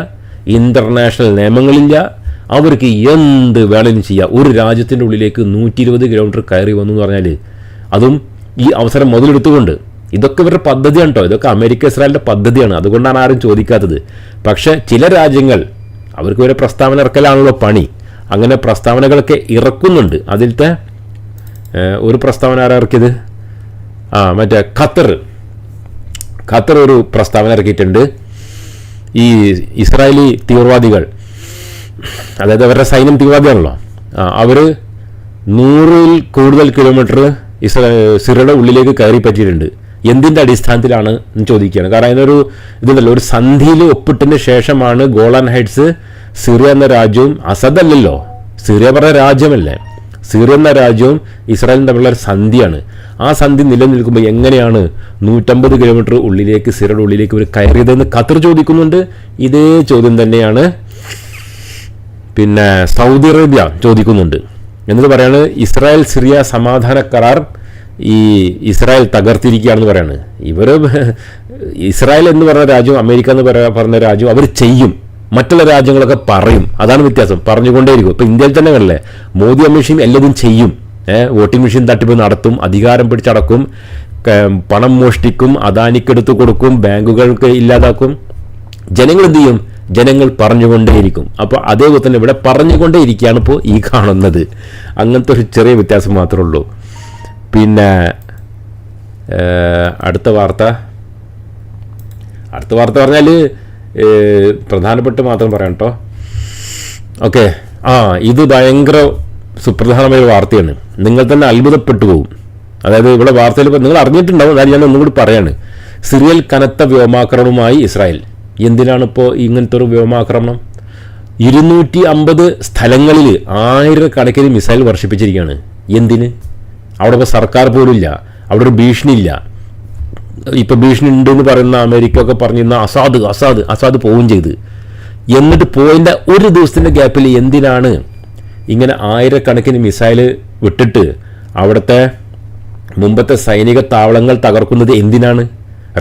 ഇന്റർനാഷണൽ നിയമങ്ങളില്ല. അവർക്ക് എന്ത് വേണമെങ്കിലും ചെയ്യാം. ഒരു രാജ്യത്തിന്റെ ഉള്ളിലേക്ക് നൂറ്റി ഇരുപത് കിലോമീറ്റർ കയറി വന്നു എന്ന് പറഞ്ഞാൽ അതും ഈ അവസരം മുതലെടുത്തുകൊണ്ട് ഇതൊക്കെ ഇവരുടെ പദ്ധതിയാണ് കേട്ടോ ഇതൊക്കെ അമേരിക്ക ഇസ്രായേലിന്റെ പദ്ധതിയാണ്. അതുകൊണ്ടാണ് ആരും ചോദിക്കാത്തത്. പക്ഷേ ചില രാജ്യങ്ങൾ അവർക്ക് ഒരു പ്രസ്താവന ഇറക്കലാണല്ലോ പണി. അങ്ങനെ പ്രസ്താവനകളൊക്കെ ഇറക്കുന്നുണ്ട്. അതിലത്തെ ഒരു പ്രസ്താവന ആരാ ഇറക്കിയത്? ആ മറ്റേ ഖത്തർ. ഖത്തർ ഒരു പ്രസ്താവന ഇറക്കിയിട്ടുണ്ട്. ഈ ഇസ്രായേലി തീവ്രവാദികൾ അതായത് അവരുടെ സൈന്യം തീവ്രവാദിയാണല്ലോ. അവർ നൂറിൽ കൂടുതൽ കിലോമീറ്റർ ഇസ്രാ സിറയുടെ ഉള്ളിലേക്ക് കയറി പറ്റിയിട്ടുണ്ട് എന്തിന്റെ അടിസ്ഥാനത്തിലാണ് എന്ന് ചോദിക്കുകയാണ്. കാരണം അതിനൊരു ഇതുണ്ടല്ലോ ഒരു സന്ധിയിൽ ഒപ്പിട്ടതിന് ശേഷമാണ് ഗോളാൻ ഹൈറ്റ്സ് സിറിയ എന്ന രാജ്യവും അസദല്ലല്ലോ സിറിയ പറഞ്ഞ രാജ്യമല്ലേ. സിറിയ എന്ന രാജ്യവും ഇസ്രായേലും തമ്മിലുള്ള ഒരു സന്ധിയാണ്. ആ സന്ധി നിലനിൽക്കുമ്പോൾ എങ്ങനെയാണ് നൂറ്റമ്പത് കിലോമീറ്റർ ഉള്ളിലേക്ക് സിറയുടെ ഉള്ളിലേക്ക് ഒരു കയറിയതെന്ന് ഖത്തർ ചോദിക്കുന്നുണ്ട്. ഇതേ ചോദ്യം തന്നെയാണ് പിന്നെ സൗദി അറേബ്യ ചോദിക്കുന്നുണ്ട്. എന്നിട്ട് പറയാണ് ഇസ്രായേൽ സിറിയ സമാധാന കരാർ ഈ ഇസ്രായേൽ തകർത്തിരിക്കുകയാണെന്ന് പറയാണ്. ഇവർ ഇസ്രായേൽ എന്ന് പറഞ്ഞ രാജ്യം അമേരിക്ക എന്ന് പറ- പറഞ്ഞ രാജ്യം അവർ ചെയ്യും. മറ്റുള്ള രാജ്യങ്ങളൊക്കെ പറയും. അതാണ് വ്യത്യാസം. പറഞ്ഞുകൊണ്ടേയിരിക്കും. ഇപ്പൊ ഇന്ത്യയിൽ തന്നെ കണ്ടില്ലേ? മോദി അമേഷയും എല്ലാതും ചെയ്യും. വോട്ടിംഗ് മെഷീൻ തട്ടിപ്പ് നടത്തും അധികാരം പിടിച്ചടക്കും പണം മോഷ്ടിക്കും അദാനിക്കെടുത്തു കൊടുക്കും ബാങ്കുകൾക്ക് ഇല്ലാതാക്കും. ജനങ്ങൾ എന്ത് ചെയ്യും? ജനങ്ങൾ പറഞ്ഞുകൊണ്ടേയിരിക്കും. അപ്പോൾ അതേപോലെ തന്നെ ഇവിടെ പറഞ്ഞുകൊണ്ടേയിരിക്കുകയാണ് ഇപ്പോൾ ഈ കാണുന്നത്. അങ്ങനത്തെ ഒരു ചെറിയ വ്യത്യാസം മാത്രമേ ഉള്ളൂ. പിന്നെ അടുത്ത വാർത്ത. അടുത്ത വാർത്ത പറഞ്ഞാൽ പ്രധാനപ്പെട്ട് മാത്രം പറയാം കേട്ടോ ഓക്കെ. ആ ഇത് ഭയങ്കര സുപ്രധാനമായ വാർത്തയാണ്. നിങ്ങൾ തന്നെ അത്ഭുതപ്പെട്ടു പോകും അതായത് ഇവിടെ വാർത്തയിൽ നിങ്ങൾ അറിഞ്ഞിട്ടുണ്ടാവും അതായത് ഞാൻ ഒന്നുകൂടി പറയാണ്. സിറിയൽ കനത്ത വ്യോമാക്രമണവുമായി ഇസ്രായേൽ. എന്തിനാണ് ഇപ്പോൾ ഇങ്ങനത്തെ ഒരു വ്യോമാക്രമണം? ഇരുന്നൂറ്റി അമ്പത് സ്ഥലങ്ങളിൽ ആയിരക്കണക്കിന് മിസൈൽ വർഷിപ്പിച്ചിരിക്കുകയാണ്. എന്തിന്? അവിടെ ഇപ്പോൾ സർക്കാർ പോലും ഇല്ല. അവിടെ ഒരു ഭീഷണിയില്ല ഇപ്പൊ ഭീഷണി ഉണ്ട് എന്ന് പറയുന്ന അമേരിക്ക ഒക്കെ പറഞ്ഞിരുന്ന അസാദ് അസാദ് അസാദ് പോവുകയും ചെയ്ത്. എന്നിട്ട് പോയിന്റെ ഒരു ദിവസത്തിന്റെ ഗ്യാപ്പിൽ എന്തിനാണ് ഇങ്ങനെ ആയിരക്കണക്കിന് മിസൈൽ വിട്ടിട്ട് അവിടുത്തെ മുമ്പത്തെ സൈനിക താവളങ്ങൾ തകർക്കുന്നത് എന്തിനാണ്?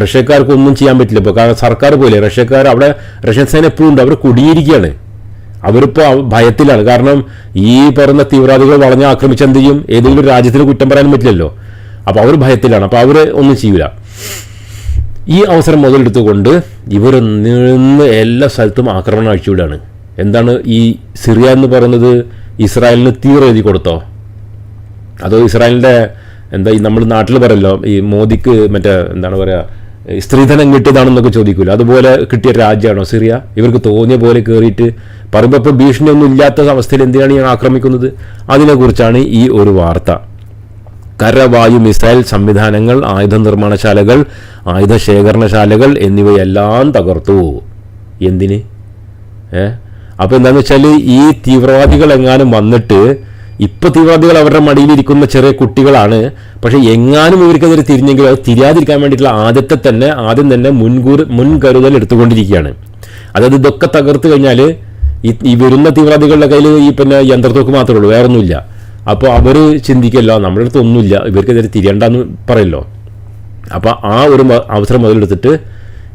റഷ്യക്കാർക്ക് ഒന്നും ചെയ്യാൻ പറ്റില്ല. ഇപ്പോൾ കാരണം സർക്കാർ പോലെ റഷ്യക്കാർ അവിടെ റഷ്യൻ സേന എപ്പോഴും ഉണ്ട്. അവർ കുടിയിരിക്കുകയാണ് അവരിപ്പോൾ ഭയത്തിലാണ്. കാരണം ഈ പറയുന്ന തീവ്രവാദികൾ വളഞ്ഞ് ആക്രമിച്ചെന്ത് ചെയ്യും? ഏതെങ്കിലും രാജ്യത്തിന് കുറ്റം പറയാൻ പറ്റില്ലല്ലോ. അപ്പോൾ അവർ ഭയത്തിലാണ്. അപ്പോൾ അവർ ഒന്നും ചെയ്യൂല. ഈ അവസരം മുതലെടുത്തുകൊണ്ട് ഇവർ നിന്ന് എല്ലാ സ്ഥലത്തും ആക്രമണം അഴിച്ചുവിടാണ്. എന്താണ് ഈ സിറിയ എന്ന് പറയുന്നത്? ഇസ്രായേലിന് തീർ എഴുതി കൊടുത്തോ? അതോ ഇസ്രായേലിന്റെ എന്താ ഈ നമ്മൾ നാട്ടിൽ പറയല്ലോ ഈ മോദിക്ക് മറ്റേ എന്താണ് പറയുക സ്ത്രീധനം കിട്ടിയതാണെന്നൊക്കെ ചോദിക്കില്ല അതുപോലെ കിട്ടിയ രാജ്യമാണോ സിറിയ? ഇവർക്ക് തോന്നിയ പോലെ കയറിയിട്ട് പറയുമ്പോൾ ഇപ്പോൾ ഭീഷണിയൊന്നും ഇല്ലാത്ത അവസ്ഥയിൽ എന്തിനാണ് ഞാൻ ആക്രമിക്കുന്നത്? അതിനെക്കുറിച്ചാണ് ഈ ഒരു വാർത്ത. കരവായു മിസൈൽ സംവിധാനങ്ങൾ ആയുധ നിർമ്മാണശാലകൾ ആയുധ ശേഖരണശാലകൾ എന്നിവയെല്ലാം തകർത്തു. എന്തിന്? ഏ? അപ്പോൾ എന്താണെന്ന് വെച്ചാൽ ഈ തീവ്രവാദികൾ എങ്ങാനും വന്നിട്ട് ഇപ്പോൾ തീവ്രവാദികൾ അവരുടെ മടിയിലിരിക്കുന്ന ചെറിയ കുട്ടികളാണ്. പക്ഷേ എങ്ങാനും ഇവർക്കെതിരെ തിരിഞ്ഞെങ്കിൽ അത് തിരിയാതിരിക്കാൻ വേണ്ടിയിട്ടുള്ള ആദ്യത്തെ തന്നെ ആദ്യം തന്നെ മുൻകൂർ മുൻകരുതൽ എടുത്തുകൊണ്ടിരിക്കുകയാണ്. അതായത് ഇതൊക്കെ തകർത്ത് കഴിഞ്ഞാൽ ഈ വരുന്ന തീവ്രവാദികളുടെ കയ്യിൽ ഈ പിന്നെ യന്ത്രത്തോക്ക് മാത്രമേ ഉള്ളൂ വേറെ ഒന്നുമില്ല അപ്പോൾ അവർ ചിന്തിക്കല്ലോ നമ്മുടെ അടുത്ത് ഒന്നുമില്ല ഇവർക്കെതിരെ തിരിയണ്ടെന്ന് പറയല്ലോ. അപ്പോൾ ആ ഒരു അവസരം മുതലെടുത്തിട്ട്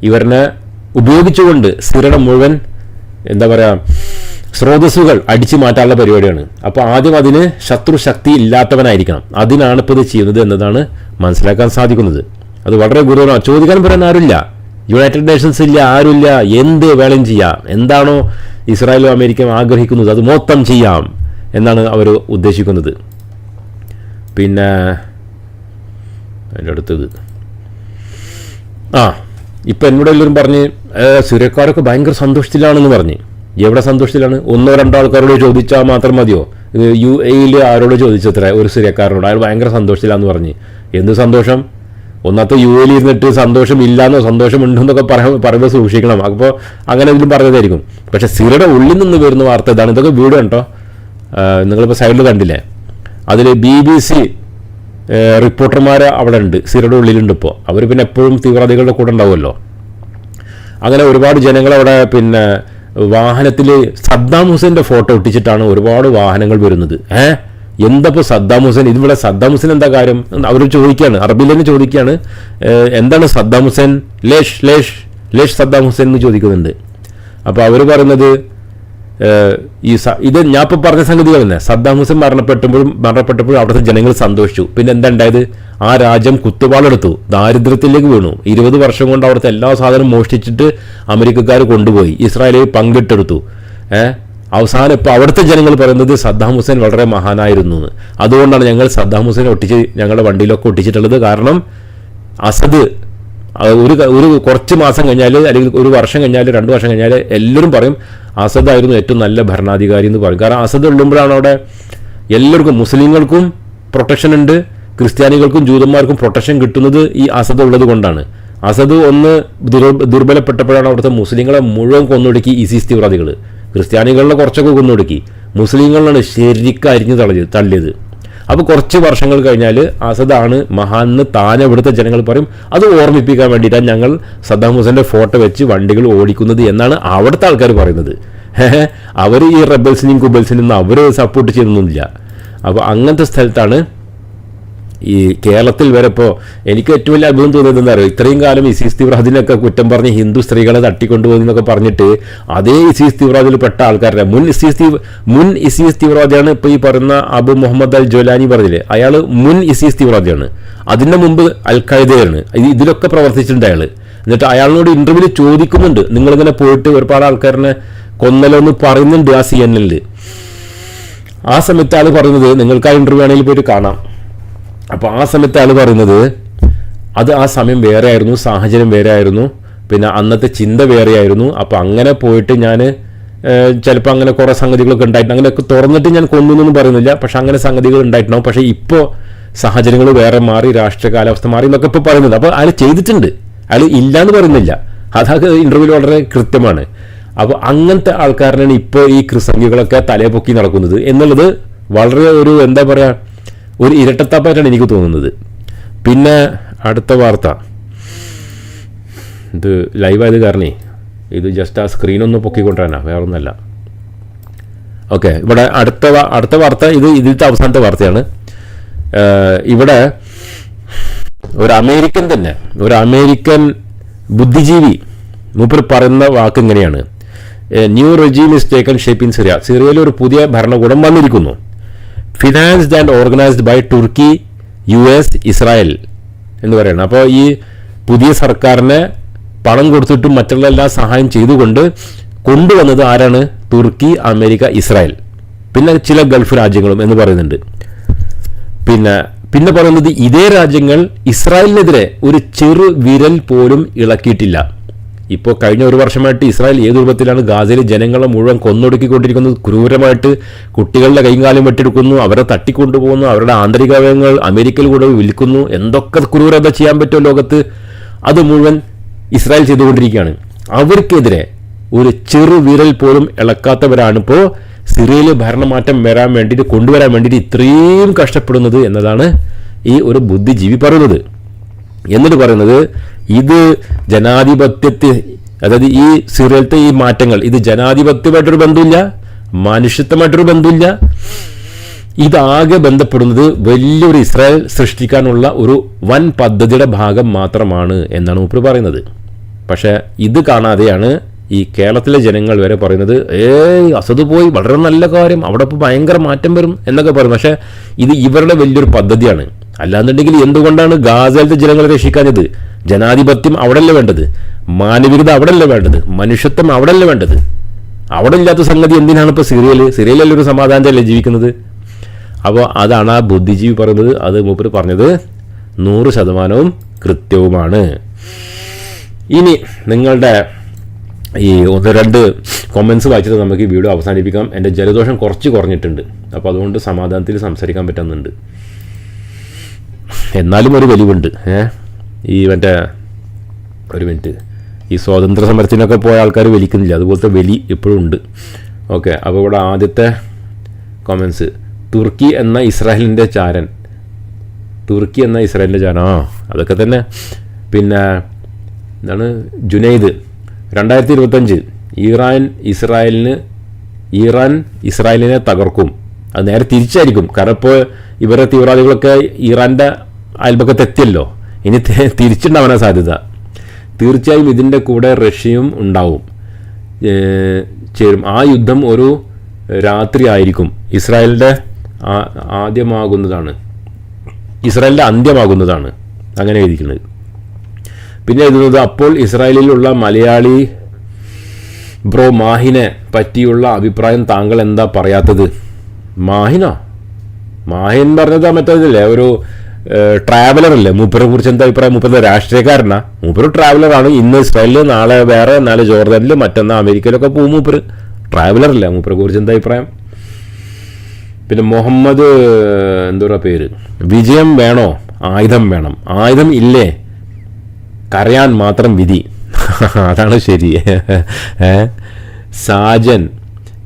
ഇവരനെ ഉപയോഗിച്ചുകൊണ്ട് സ്ഥിരം മുഴുവൻ എന്താ പറയുക സ്രോതസ്സുകൾ അടിച്ചു മാറ്റാനുള്ള പരിപാടിയാണ്. അപ്പോൾ ആദ്യം അതിന് ശത്രു ശക്തി ഇല്ലാത്തവനായിരിക്കണം. അതിനാണ് ഇപ്പോൾ ഇത് ചെയ്യുന്നത് എന്നതാണ് മനസ്സിലാക്കാൻ സാധിക്കുന്നത്. അത് വളരെ ഗുരുതരമാണ് ചോദിക്കാൻ പറയാൻ ആരുമില്ല. യുണൈറ്റഡ് നേഷൻസ് ഇല്ല ആരുമില്ല. എന്ത് വേളയും ചെയ്യാം. എന്താണോ ഇസ്രായേലും അമേരിക്കയും ആഗ്രഹിക്കുന്നത് അത് മൊത്തം ചെയ്യാം. എന്നാണ് അവർ ഉദ്ദേശിക്കുന്നത്. പിന്നെ അതിന്റെ അടുത്തത് ആ ഇപ്പം എന്നോട് എല്ലാവരും പറഞ്ഞ് സൂര്യക്കാരൊക്കെ ഭയങ്കര സന്തോഷത്തിലാണെന്ന് പറഞ്ഞ്. എവിടെ സന്തോഷത്തിലാണ് ഒന്നോ രണ്ടോ ആൾക്കാരോട് ചോദിച്ചാൽ മാത്രം മതിയോ? യു എയിൽ ആരോട് ചോദിച്ചത്ര ഒരു സൂര്യക്കാരനോട് അയാൾ ഭയങ്കര സന്തോഷത്തിലാന്ന് പറഞ്ഞ്. എന്ത് സന്തോഷം? ഒന്നാമത്തെ യു എയിൽ ഇരുന്നിട്ട് സന്തോഷം ഇല്ലാന്നോ സന്തോഷമുണ്ടെന്നൊക്കെ പറയാൻ പറയുമ്പോൾ സൂക്ഷിക്കണം. അപ്പോൾ അങ്ങനെ ഇതിലും പറഞ്ഞതായിരിക്കും. പക്ഷേ സിറയുടെ ഉള്ളിൽ നിന്ന് വരുന്ന വാർത്ത ഇതാണ്. ഇതൊക്കെ വീട് കേട്ടോ നിങ്ങളിപ്പോൾ സൈഡിൽ കണ്ടില്ലേ? അതിൽ ബി ബി സി റിപ്പോർട്ടർമാർ അവിടെ ഉണ്ട്. സിറയുടെ ഉള്ളിലുണ്ട് ഇപ്പോൾ അവർ പിന്നെ എപ്പോഴും തീവ്രവാദികളുടെ കൂടെ ഉണ്ടാവുമല്ലോ. അങ്ങനെ ഒരുപാട് ജനങ്ങൾ അവിടെ പിന്നെ വാഹനത്തിൽ സദ്ദാം ഹുസൈന്റെ ഫോട്ടോ ഒട്ടിച്ചിട്ടാണ് ഒരുപാട് വാഹനങ്ങൾ വരുന്നത്. ഏ? എന്തപ്പോൾ സദ്ദാം ഹുസൈൻ? ഇതിവിടെ സദ്ദാം ഹുസൈൻ എന്താ കാര്യം? അവർ ചോദിക്കുകയാണ് അറബിയിൽ തന്നെ ചോദിക്കുകയാണ് എന്താണ് സദ്ദാം ഹുസൈൻ? ലേഷ് ലേഷ് ലേഷ് സദ്ദാം ഹുസൈൻ എന്ന് ചോദിക്കുന്നുണ്ട്. അപ്പോൾ അവർ പറയുന്നത് ഈ ഇത് ഞാൻ ഇപ്പോൾ പറഞ്ഞ സംഗതികൾ തന്നെ. സദ്ദാം ഹുസൈൻ മരണപ്പെട്ടപ്പോഴും മരണപ്പെട്ടപ്പോഴും അവിടുത്തെ ജനങ്ങൾ സന്തോഷിച്ചു. പിന്നെ എന്തുണ്ടായത്? ആ രാജ്യം കുത്തുവാളെടുത്തു ദാരിദ്ര്യത്തിലേക്ക് വീണു. ഇരുപത് വർഷം കൊണ്ട് അവിടുത്തെ എല്ലാ സാധനവും മോഷ്ടിച്ചിട്ട് അമേരിക്കക്കാർ കൊണ്ടുപോയി. ഇസ്രായേലിൽ പങ്കിട്ടെടുത്തു. ഏഹ് അവസാനം ഇപ്പോൾ അവിടുത്തെ ജനങ്ങൾ പറയുന്നത് സദ്ദാം ഹുസൈൻ വളരെ മഹാനായിരുന്നു എന്ന്. അതുകൊണ്ടാണ് ഞങ്ങൾ സദ്ദാം ഹുസൈൻ ഒട്ടിച്ച് ഞങ്ങളുടെ വണ്ടിയിലൊക്കെ ഒട്ടിച്ചിട്ടുള്ളത്. കാരണം അസദ് ഒരു ഒരു കുറച്ച് മാസം കഴിഞ്ഞാൽ അല്ലെങ്കിൽ ഒരു വർഷം കഴിഞ്ഞാൽ രണ്ട് വർഷം കഴിഞ്ഞാൽ എല്ലാവരും പറയും അസദ് ആയിരുന്നു ഏറ്റവും നല്ല ഭരണാധികാരി എന്ന് പറയും. കാരണം അസദ് ഉള്ളുമ്പോഴാണ് അവിടെ എല്ലാവർക്കും മുസ്ലിങ്ങൾക്കും പ്രൊട്ടക്ഷൻ ഉണ്ട് ക്രിസ്ത്യാനികൾക്കും ജൂതന്മാർക്കും പ്രൊട്ടക്ഷൻ കിട്ടുന്നത് ഈ അസദ് ഉള്ളത് കൊണ്ടാണ്. അസദ് ഒന്ന് ദുർ- ദുർബലപ്പെട്ടപ്പോഴാണ് അവിടുത്തെ മുസ്ലിങ്ങളെ മുഴുവൻ കൊന്നൊടുക്കി ഇസീസ് തീവ്രവാദികൾ ക്രിസ്ത്യാനികളിലെ കുറച്ചൊക്കെ കൊന്നൊടുക്കി. മുസ്ലിങ്ങളിലാണ് ശരിക്കും അരിഞ്ഞു തള്ളിയത് തള്ളിയത്. അപ്പോൾ കുറച്ച് വർഷങ്ങൾ കഴിഞ്ഞാൽ അസദാണ് മഹാൻ എന്ന് താൻ ഇവിടുത്തെ ജനങ്ങൾ പറയും. അത് ഓർമ്മിപ്പിക്കാൻ വേണ്ടിയിട്ടാണ് ഞങ്ങൾ സദ്ദാം ഹുസൈന്റെ ഫോട്ടോ വെച്ച് വണ്ടികൾ ഓടിക്കുന്നത് എന്നാണ് അവിടുത്തെ ആൾക്കാർ പറയുന്നത്. അവർ ഈ റബൽസിനെയും കുബൽസിനെയും അവർ സപ്പോർട്ട് ചെയ്യുന്നൊന്നുമില്ല. അപ്പോൾ അങ്ങനത്തെ സ്ഥലത്താണ് ഈ കേരളത്തിൽ വരെ ഇപ്പോൾ എനിക്ക് ഏറ്റവും വലിയ അത്ഭുതം തോന്നിയത് എന്താ പറയുക ഇത്രയും കാലം ഇസീസ് തീവ്രവാദിനൊക്കെ കുറ്റം പറഞ്ഞ് ഹിന്ദു സ്ത്രീകളെ തട്ടിക്കൊണ്ടുപോയി എന്നൊക്കെ പറഞ്ഞിട്ട് അതേ ഇസീസ് തീവ്രവാദിയിൽ പെട്ട ആൾക്കാരുടെ മുൻ ഇസീസ് തീവ്ര മുൻ ഇസീസ് തീവ്രവാദിയാണ് ഇപ്പോൾ ഈ പറയുന്ന അബു മുഹമ്മദ് അൽ ജോലാനി പറഞ്ഞില്ലേ? അയാൾ മുൻ ഇസീസ് തീവ്രവാദിയാണ് അതിന്റെ മുമ്പ് അൽ ഖൈദയാണ് ഇത് ഇതിലൊക്കെ പ്രവർത്തിച്ചിട്ടുണ്ട് അയാൾ എന്നിട്ട് അയാളിനോട് ഇന്റർവ്യൂവിൽ ചോദിക്കുന്നുണ്ട്. നിങ്ങളിങ്ങനെ പോയിട്ട് ഒരുപാട് ആൾക്കാരനെ കൊന്നലോ എന്ന് പറയുന്നുണ്ട് ആ സി എൻ എല്ലിൽ ആ സമയത്ത് ആൾ പറയുന്നത് നിങ്ങൾക്ക് ആ ഇന്റർവ്യൂ ആണെങ്കിൽ പോയിട്ട് കാണാം. അപ്പോൾ ആ സമയത്ത് ആൾ പറയുന്നത് അത് ആ സമയം വേറെ ആയിരുന്നു സാഹചര്യം വേറെ ആയിരുന്നു പിന്നെ അന്നത്തെ ചിന്ത വേറെയായിരുന്നു. അപ്പോൾ അങ്ങനെ പോയിട്ട് ഞാൻ ചിലപ്പോൾ അങ്ങനെ കുറേ സംഗതികളൊക്കെ ഉണ്ടായിട്ടുണ്ട്. അങ്ങനെയൊക്കെ തുറന്നിട്ട് ഞാൻ കൊന്നൊന്നും പറയുന്നില്ല. പക്ഷെ അങ്ങനെ സംഗതികൾ ഉണ്ടായിട്ടുണ്ടാവും. പക്ഷേ ഇപ്പോൾ സാഹചര്യങ്ങൾ വേറെ മാറി രാഷ്ട്രീയ കാലാവസ്ഥ മാറി എന്നൊക്കെ ഇപ്പോൾ പറയുന്നുണ്ട്. അപ്പോൾ അയാൾ ചെയ്തിട്ടുണ്ട്. അയാൾ ഇല്ല എന്ന് പറയുന്നില്ല അതൊക്കെ ഇന്റർവ്യൂവിൽ വളരെ കൃത്യമാണ്. അപ്പോൾ അങ്ങനത്തെ ആൾക്കാരനാണ് ഇപ്പോൾ ഈ ക്രിസംഖ്യകളൊക്കെ തലയെ നടക്കുന്നത് എന്നുള്ളത് വളരെ ഒരു എന്താ പറയുക ഒരു ഇരട്ടത്താപ്പായിട്ടാണ് എനിക്ക് തോന്നുന്നത്. പിന്നെ അടുത്ത വാർത്ത. ഇത് ലൈവായത് കാരണേ ഇത് ജസ്റ്റ് ആ സ്ക്രീനൊന്ന് ഒന്ന് വേറെ ഒന്നല്ല ഓക്കെ ഇവിടെ അടുത്ത അടുത്ത വാർത്ത ഇത് ഇതിലത്തെ അവസാനത്തെ വാർത്തയാണ്. ഇവിടെ ഒരു അമേരിക്കൻ തന്നെ ഒരു അമേരിക്കൻ ബുദ്ധിജീവി മൂപ്പർ പറയുന്ന വാക്ക് ഇങ്ങനെയാണ്. New regime is taken shape in Syria സിറിയയിൽ ഒരു പുതിയ ഭരണകൂടം വന്നിരിക്കുന്നു. Financed and organised by Turkey U S Israel എന്ന് പറയുന്നത്. അപ്പോൾ ഈ പുതിയ സർക്കാരിനെ പണം കൊടുത്തിട്ടും മറ്റുള്ള എല്ലാ സഹായം ചെയ്തുകൊണ്ട് കൊണ്ടുവന്നത് ആരാണ്? Turkey America Israel. പിന്നെ ചില ഗൾഫ് രാജ്യങ്ങളും എന്ന് പറയുന്നുണ്ട്. പിന്നെ പിന്നെ പറയുന്നത് ഇതേ രാജ്യങ്ങൾ ഇസ്രായേലിനെതിരെ ഒരു ചെറു വിരൽ പോലും ഇളക്കിയിട്ടില്ല. ഇപ്പോൾ കഴിഞ്ഞ ഒരു വർഷമായിട്ട് ഇസ്രായേൽ ഏത് രൂപത്തിലാണ് ഗാസയിലെ ജനങ്ങളെ മുഴുവൻ കൊന്നൊടുക്കിക്കൊണ്ടിരിക്കുന്നത്? ക്രൂരമായിട്ട് കുട്ടികളുടെ കൈകാലം വെട്ടിയെടുക്കുന്നു അവരെ തട്ടിക്കൊണ്ടുപോകുന്നു അവരുടെ ആന്തരികവയങ്ങൾ അമേരിക്കയിൽ കൂടെ വിൽക്കുന്നു. എന്തൊക്കെ ക്രൂരത ചെയ്യാൻ പറ്റുമോ ലോകത്ത്? അത് മുഴുവൻ ഇസ്രായേൽ ചെയ്തുകൊണ്ടിരിക്കുകയാണ്. അവർക്കെതിരെ ഒരു ചെറു വിരൽ പോലും ഇളക്കാത്തവരാണ് ഇപ്പോൾ സിറിയയിൽ ഭരണമാറ്റം വരാൻ വേണ്ടിയിട്ട് കൊണ്ടുവരാൻ വേണ്ടിയിട്ട് ഇത്രയും കഷ്ടപ്പെടുന്നത് എന്നതാണ് ഈ ഒരു ബുദ്ധിജീവി പറയുന്നത്. എന്നിട്ട് പറയുന്നത് ഇത് ജനാധിപത്യത്തെ അതായത് ഈ സിറിയലത്തെ ഈ മാറ്റങ്ങൾ ഇത് ജനാധിപത്യമായിട്ടൊരു ബന്ധമില്ല മനുഷ്യത്വമായിട്ടൊരു ബന്ധമില്ല ഇതാകെ ബന്ധപ്പെടുന്നത് വലിയൊരു ഇസ്രായേൽ സൃഷ്ടിക്കാനുള്ള ഒരു വൻ പദ്ധതിയുടെ ഭാഗം മാത്രമാണ് എന്നാണ് മൂപ്പർ പറയുന്നത്. പക്ഷേ ഇത് കാണാതെയാണ് ഈ കേരളത്തിലെ ജനങ്ങൾ വരെ പറയുന്നത് ഏയ് അസത് പോയി വളരെ നല്ല കാര്യം അവിടെ ഇപ്പോൾ ഭയങ്കര മാറ്റം വരും എന്നൊക്കെ പറയും പക്ഷേ ഇത് ഇവരുടെ വലിയൊരു പദ്ധതിയാണ്. അല്ലാന്നുണ്ടെങ്കിൽ എന്തുകൊണ്ടാണ് ഗാസയിലത്തെ ജനങ്ങളെ രക്ഷിക്കാഞ്ഞത്? ജനാധിപത്യം അവിടെയല്ല വേണ്ടത്? മാനവികത അവിടെയല്ല വേണ്ടത്? മനുഷ്യത്വം അവിടെയല്ല വേണ്ടത്? അവിടെ ഇല്ലാത്ത സംഗതി എന്തിനാണ് ഇപ്പോൾ സിറിയൽ സിറിയലല്ലേ ഒരു സമാധാനത്തിലല്ലേ ജീവിക്കുന്നത്? അപ്പോൾ അതാണ് ആ ബുദ്ധിജീവി പറയുന്നത്. അത് മൂപ്പർ പറഞ്ഞത് നൂറ് ശതമാനവും കൃത്യവുമാണ്. ഇനി നിങ്ങളുടെ ഈ ഒന്ന് രണ്ട് കൊമൻസ് വായിച്ചിട്ട് നമുക്ക് ഈ വീഡിയോ അവസാനിപ്പിക്കാം. എന്റെ ജലദോഷം കുറച്ച് കുറഞ്ഞിട്ടുണ്ട്. അപ്പോൾ അതുകൊണ്ട് സമാധാനത്തിൽ സംസാരിക്കാൻ പറ്റുന്നുണ്ട്. എന്നാലും ഒരു വലിവുണ്ട് ഈ മറ്റേ ഒരു മിനിറ്റ്. ഈ സ്വാതന്ത്ര്യ സമരത്തിനൊക്കെ പോയ ആൾക്കാർ വലിക്കുന്നില്ല. അതുപോലത്തെ വലി ഇപ്പോഴും ഉണ്ട്. ഓക്കെ അപ്പോൾ ഇവിടെ ആദ്യത്തെ കോമൻസ് തുർക്കി എന്ന ഇസ്രായേലിന്റെ ചാരൻ. തുർക്കി എന്ന ഇസ്രായേലിന്റെ ചാരൻ. ആ അതൊക്കെ തന്നെ. പിന്നെ എന്താണ്? ജുനൈദ്. രണ്ടായിരത്തി ഇരുപത്തഞ്ച് ഇറാൻ ഇസ്രായേലിന് ഇറാൻ ഇസ്രായേലിനെ തകർക്കും. അത് നേരെ തിരിച്ചായിരിക്കും. കാരണം ഇപ്പോൾ ഇവരുടെ തീവ്രവാദികളൊക്കെ ഇറാന്റെ അയൽപക്കത്ത് എത്തിയല്ലോ ഇനി തിരിച്ചുണ്ടാവാനാണ് സാധ്യത. തീർച്ചയായും ഇതിന്റെ കൂടെ റഷ്യയും ഉണ്ടാവും. ചേരും. ആ യുദ്ധം ഒരു രാത്രി ആയിരിക്കും. ഇസ്രായേലിന്റെ ആദ്യമാകുന്നതാണ്. ഇസ്രായേലിന്റെ അന്ത്യമാകുന്നതാണ് അങ്ങനെ എഴുതിക്കുന്നത് പിന്നെ എഴുതുന്നത് അപ്പോൾ ഇസ്രായേലിലുള്ള മലയാളി ബ്രോ മാഹിനെ പറ്റിയുള്ള അഭിപ്രായം താങ്കൾ എന്താ പറയാത്തത്? മാഹിനോ? മാഹിൻ പറഞ്ഞത് മറ്റേതല്ലേ ഒരു ട്രാവലർ അല്ലേ മൂപ്പരെ കുറിച്ച് എന്താ അഭിപ്രായം? മൂപ്പരുടെ രാഷ്ട്രീയക്കാരനാ. മൂപ്പര് ട്രാവലറാണ് ഇന്ന് ഇസ്രായേലിൽ നാളെ വേറെ നാളെ ജോർദാനിൽ മറ്റന്നാൾ അമേരിക്കയിലൊക്കെ പോകും മൂപ്പര്. ട്രാവലർ അല്ലേ മൂപ്പരെ കുറിച്ച് എന്താ അഭിപ്രായം? പിന്നെ മുഹമ്മദ് എന്താ പേര്? വിജയം വേണോ? ആയുധം വേണം. ആയുധം ഇല്ലേ? കരയാൻ മാത്രം വിധി. അതാണ് ശരി. സാജൻ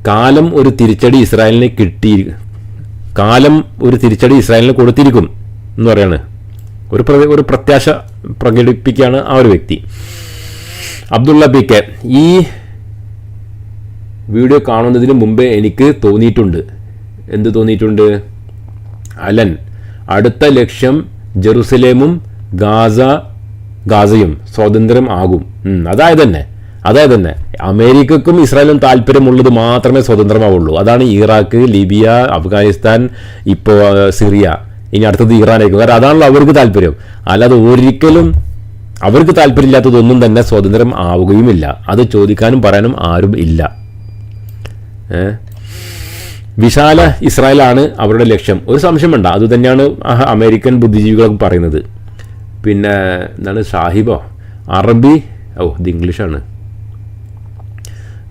കാലം ഒരു തിരിച്ചടി ഇസ്രായേലിനെ കിട്ടി കാലം ഒരു തിരിച്ചടി ഇസ്രായേലിന് കൊടുത്തിരിക്കും. എന്ന് പറയാണ്. ഒരു ഒരു പ്രത്യാശ പ്രകടിപ്പിക്കുകയാണ് ആ ഒരു വ്യക്തി. അബ്ദുള്ള പി കെ ഈ വീഡിയോ കാണുന്നതിന് മുമ്പേ എനിക്ക് തോന്നിയിട്ടുണ്ട്. എന്ത് തോന്നിയിട്ടുണ്ട്? അലൻ അടുത്ത ലക്ഷ്യം ജെറുസലേമും ഗാസ ഗാസയും സ്വാതന്ത്ര്യം ആകും. അതായത് തന്നെ അതായത് തന്നെ അമേരിക്കക്കും ഇസ്രായേലും താല്പര്യമുള്ളത് മാത്രമേ സ്വതന്ത്രമാവുള്ളൂ അതാണ് ഇറാഖ് ലിബിയ അഫ്ഗാനിസ്ഥാൻ ഇപ്പോൾ സിറിയ. ഇനി അടുത്തത് ഇറാനായിരിക്കും കാരണം അതാണല്ലോ അവർക്ക് താല്പര്യം. അല്ലാതെ ഒരിക്കലും അവർക്ക് താല്പര്യമില്ലാത്തതൊന്നും തന്നെ സ്വതന്ത്രം ആവുകയുമില്ല. അത് ചോദിക്കാനും പറയാനും ആരും ഇല്ല? വിശാല ഇസ്രായേലാണ് അവരുടെ ലക്ഷ്യം. ഒരു സംശയം വേണ്ട. അതുതന്നെയാണ് അമേരിക്കൻ ബുദ്ധിജീവികളൊക്കെ പറയുന്നത്. പിന്നെ എന്താണ് സാഹിബോ? അറബി? ഓ ഇത് ഇംഗ്ലീഷാണ്.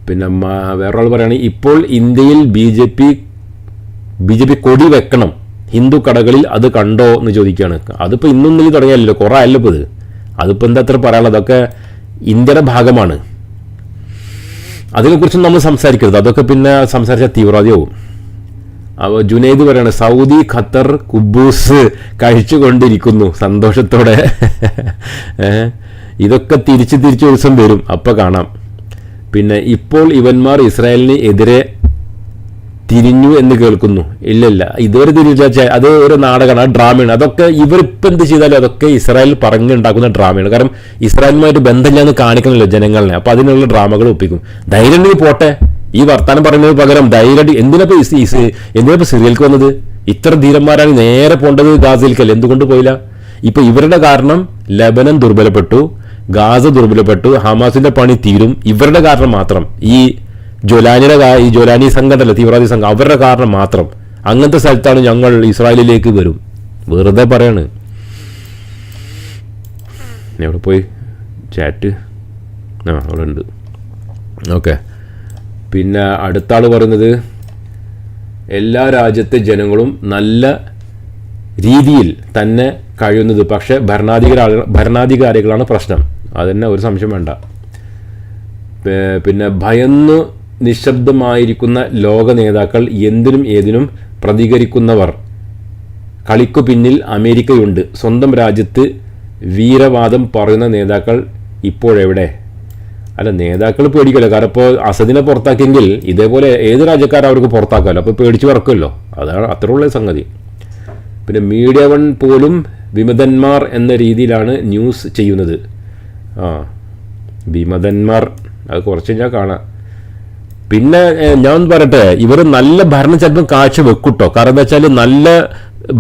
പിന്നെ വേറൊരാൾ പറയുകയാണെങ്കിൽ ഇപ്പോൾ ഇന്ത്യയിൽ B J P B J P കൊടി വെക്കണം. ഹിന്ദു കടകളിൽ അത് കണ്ടോ എന്ന് ചോദിക്കുകയാണ്. അതിപ്പോൾ ഇന്നും ഇന്നലെ തുടങ്ങിയല്ലോ കുറേ ആയല്ലോ ഇപ്പോൾ ഇത്. അതിപ്പോൾ എന്താ അത്ര പറയാനുള്ളത്? അതൊക്കെ ഇന്ത്യയുടെ ഭാഗമാണ്. അതിനെക്കുറിച്ചും നമ്മൾ സംസാരിക്കരുത്. അതൊക്കെ പിന്നെ സംസാരിച്ച തീവ്രവാദിയാവും. ജുനൈദ് പറയാണ് സൗദി ഖത്തർ കുബൂസ് കഴിച്ചുകൊണ്ടിരിക്കുന്നു സന്തോഷത്തോടെ. ഇതൊക്കെ തിരിച്ച് തിരിച്ച് ദിവസം വരും. അപ്പോൾ കാണാം. പിന്നെ ഇപ്പോൾ ഇവന്മാർ ഇസ്രായേലിന് എതിരെ തിരിഞ്ഞു എന്ന് കേൾക്കുന്നു. ഇല്ലല്ല. ഇതുവരെ തിരിച്ച അത് ഒരു നാടകമാണ് ഡ്രാമയാണ്. അതൊക്കെ ഇവരിപ്പോൾ എന്ത് ചെയ്താലും അതൊക്കെ ഇസ്രായേൽ പറഞ്ഞുണ്ടാക്കുന്ന ഡ്രാമയാണ്. കാരണം ഇസ്രായേലുമായിട്ട് ബന്ധമില്ലാന്ന് കാണിക്കണമല്ലോ ജനങ്ങളെ. അപ്പോൾ അതിനുള്ള ഡ്രാമകൾ ഒപ്പിക്കും. ധൈര്യം പോട്ടെ. ഈ വർത്താനം പറയുന്നതിന് പകരം ധൈര്യം എന്തിനപ്പോൾ എന്തിനപ്പോൾ സിറിയൽക്ക് വന്നത്? ഇത്ര ധീരന്മാരാണ് നേരെ പോണ്ടത് ഗാസയിലേക്കല്ലേ? എന്തുകൊണ്ട് പോയില്ല? ഇപ്പൊ ഇവരുടെ കാരണം ലബനൻ ദുർബലപ്പെട്ടു ഗാസ ദുർബലപ്പെട്ടു ഹമാസിന്റെ പണി തീരും. ഇവരുടെ കാരണം മാത്രം. ഈ ജോലാനിയുടെ ഈ ജോലാനി സംഘടന തീവ്രവാദി സംഘം അവരുടെ കാരണം മാത്രം അങ്ങനത്തെ സ്ഥലത്താണ് ഞങ്ങൾ ഇസ്രായേലിലേക്ക് വരും. വെറുതെ പറയാണ്. എവിടെ പോയി ചാറ്റ് ആ അവിടെ ഉണ്ട്. ഓക്കെ. പിന്നെ അടുത്ത ആൾ പറയുന്നത് എല്ലാ രാജ്യത്തെ ജനങ്ങളും നല്ല രീതിയിൽ തന്നെ കഴിയുന്നത് പക്ഷേ ഭരണാധികാരി ഭരണാധികാരികളാണ് പ്രശ്നം. അതന്നെ ഒരു സംശയം വേണ്ട. പിന്നെ ഭയന്നു നിശബ്ദമായിരിക്കുന്ന ലോക നേതാക്കൾ എന്തിനും ഏതിനും പ്രതികരിക്കുന്നവർ. കളിക്കു പിന്നിൽ അമേരിക്കയുണ്ട്. സ്വന്തം രാജ്യത്ത് വീരവാദം പറയുന്ന നേതാക്കൾ ഇപ്പോഴെവിടെ? അല്ല നേതാക്കൾ പേടിക്കല്ലോ? കാരണം ഇപ്പോൾ അസദിനെ പുറത്താക്കിയെങ്കിൽ ഇതേപോലെ ഏത് രാജ്യക്കാരും അവർക്ക് പുറത്താക്കാമല്ലോ അപ്പോൾ പേടിച്ച് പറക്കുമല്ലോ അതാണ് അത്രയുള്ള സംഗതി. പിന്നെ മീഡിയ വൺ പോലും വിമതന്മാർ എന്ന രീതിയിലാണ് ന്യൂസ് ചെയ്യുന്നത്. ആ വിമതന്മാർ. അത് കുറച്ച് ഞാൻ കാണാം. പിന്നെ ഞാൻ പറയട്ടെ ഇവർ നല്ല ഭരണം ചിലപ്പം കാഴ്ച വെക്കൂട്ടോ. കാരണം എന്താ വെച്ചാൽ നല്ല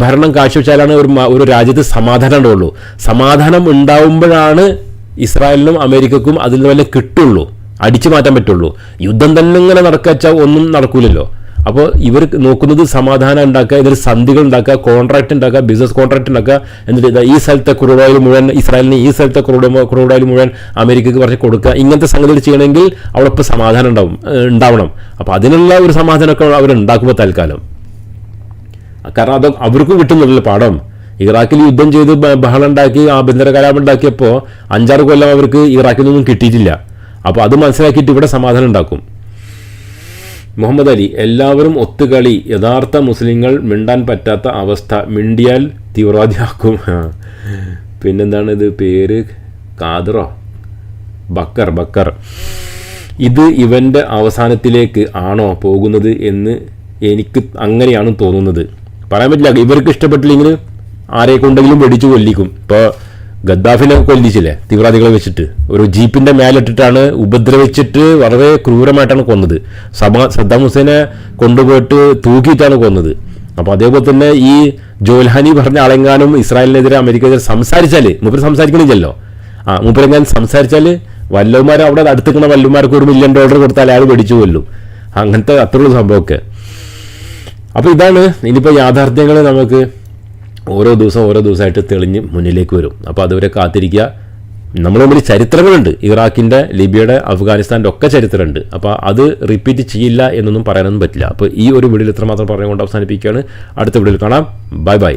ഭരണം കാഴ്ചവെച്ചാലാണ് ഒരു ഒരു രാജ്യത്ത് സമാധാനം ഉണ്ടാവുള്ളൂ. സമാധാനം ഉണ്ടാവുമ്പോഴാണ് ഇസ്രായേലിനും അമേരിക്കക്കും അതിൽ നിന്ന് വല്ല കിട്ടുള്ളൂ. അടിച്ചു മാറ്റാൻ പറ്റുള്ളൂ. യുദ്ധം തന്നെ ഇങ്ങനെ നടക്കാച്ചാൽ ഒന്നും നടക്കൂലല്ലോ. അപ്പോൾ ഇവർ നോക്കുന്നത് സമാധാനം ഉണ്ടാക്കുക ഇതിൽ സന്ധികൾ ഉണ്ടാക്കുക കോൺട്രാക്ട് ഉണ്ടാക്കുക ബിസിനസ് കോൺട്രാക്ട് ഉണ്ടാക്കുക. എന്നിട്ട് ഇതാ ഈ സ്ഥലത്തെ ഓയിൽ മുഴുവൻ ഇസ്രായേലിന് ഈ സ്ഥലത്തെ ക്രൂഡ് ഓയിൽ മുഴുവൻ അമേരിക്കക്ക് പറഞ്ഞ് കൊടുക്കുക. ഇങ്ങനത്തെ സംഗതികൾ ചെയ്യണമെങ്കിൽ അവിടെ ഇപ്പോൾ സമാധാനം ഉണ്ടാവും ഉണ്ടാവണം. അപ്പോൾ അതിനുള്ള ഒരു സമാധാനമൊക്കെ അവർ ഉണ്ടാക്കുമ്പോൾ തൽക്കാലം. കാരണം അത് അവർക്കും കിട്ടുന്നില്ലല്ലോ പാഠം. ഇറാഖിൽ യുദ്ധം ചെയ്ത് ബഹളം ഉണ്ടാക്കി ആഭ്യന്തര കലാപം ഉണ്ടാക്കിയപ്പോൾ അഞ്ചാറ് കൊല്ലം അവർക്ക് ഇറാഖിൽ നിന്നും കിട്ടിയിട്ടില്ല. അപ്പോൾ അത് മനസ്സിലാക്കിയിട്ട് ഇവിടെ സമാധാനം ഉണ്ടാക്കും. മുഹമ്മദ് അലി എല്ലാവരും ഒത്തുകളി. യഥാർത്ഥ മുസ്ലിങ്ങൾ മിണ്ടാൻ പറ്റാത്ത അവസ്ഥ. മിണ്ടിയാൽ തീവ്രവാദിയാക്കും. പിന്നെന്താണ് ഇത് പേര്? കാദറോ ബക്കർ ബക്കർ. ഇത് ഇവന്റെ അവസാനത്തിലേക്ക് ആണോ പോകുന്നത് എന്ന് എനിക്ക് അങ്ങനെയാണ് തോന്നുന്നത്. പറയാൻ പറ്റില്ല. ഇവർക്ക് ഇഷ്ടപ്പെട്ടില്ലെങ്കിൽ ആരെ കൊണ്ടെങ്കിലും വെടിച്ചു കൊല്ലിക്കും. ഇപ്പോൾ ഗദ്ദാഫിനെ കൊല്ലിച്ചില്ലേ? തീവ്രവാദികളെ വെച്ചിട്ട്. ഒരു ജീപ്പിന്റെ മേലിട്ടിട്ടാണ് ഉപദ്രവിച്ചിട്ട് വളരെ ക്രൂരമായിട്ടാണ് കൊന്നത്. സബാ സദ്ദാം ഹുസൈനെ കൊണ്ടുപോയിട്ട് തൂക്കിയിട്ടാണ് കൊന്നത്. അപ്പോൾ അതേപോലെ തന്നെ ഈ ജോൽഹാനി പറഞ്ഞ ആളെങ്ങാനും ഇസ്രായേലിനെതിരെ അമേരിക്കെതിരെ സംസാരിച്ചാൽ മൂപ്പര് സംസാരിക്കണില്ലല്ലോ. ആ മൂപ്പരെങ്ങാൻ സംസാരിച്ചാൽ വല്ലവന്മാർ അവിടെ അടുത്തിക്കണ വല്ലവന്മാർക്ക് ഒരു മില്യൺ ഡോളർ കൊടുത്താൽ അയാൾ വെടിച്ചു കൊല്ലും. അങ്ങനത്തെ അത്രയുള്ള സംഭവമൊക്കെ. അപ്പോൾ ഇതാണ് ഇനിയിപ്പോൾ യാഥാർത്ഥ്യങ്ങൾ നമുക്ക് ഓരോ ദിവസം ഓരോ ദിവസമായിട്ട് തെളിഞ്ഞ് മുന്നിലേക്ക് വരും. അപ്പോൾ അതുവരെ കാത്തിരിക്കുക. നമ്മൾ തമ്മിൽ ചരിത്രങ്ങളുണ്ട്. ഇറാഖിന്റെ ലിബിയയുടെ അഫ്ഗാനിസ്ഥാന്റെ ഒക്കെ ചരിത്രമുണ്ട്. അപ്പോൾ അത് റിപ്പീറ്റ് ചെയ്യില്ല എന്നൊന്നും പറയാനൊന്നും പറ്റില്ല. അപ്പോൾ ഈ ഒരു വീഡിയോയിൽ ഇത്രമാത്രം പറഞ്ഞുകൊണ്ട് അവസാനിപ്പിക്കുകയാണ്. അടുത്ത വീഡിയോയിൽ കാണാം. Bye bye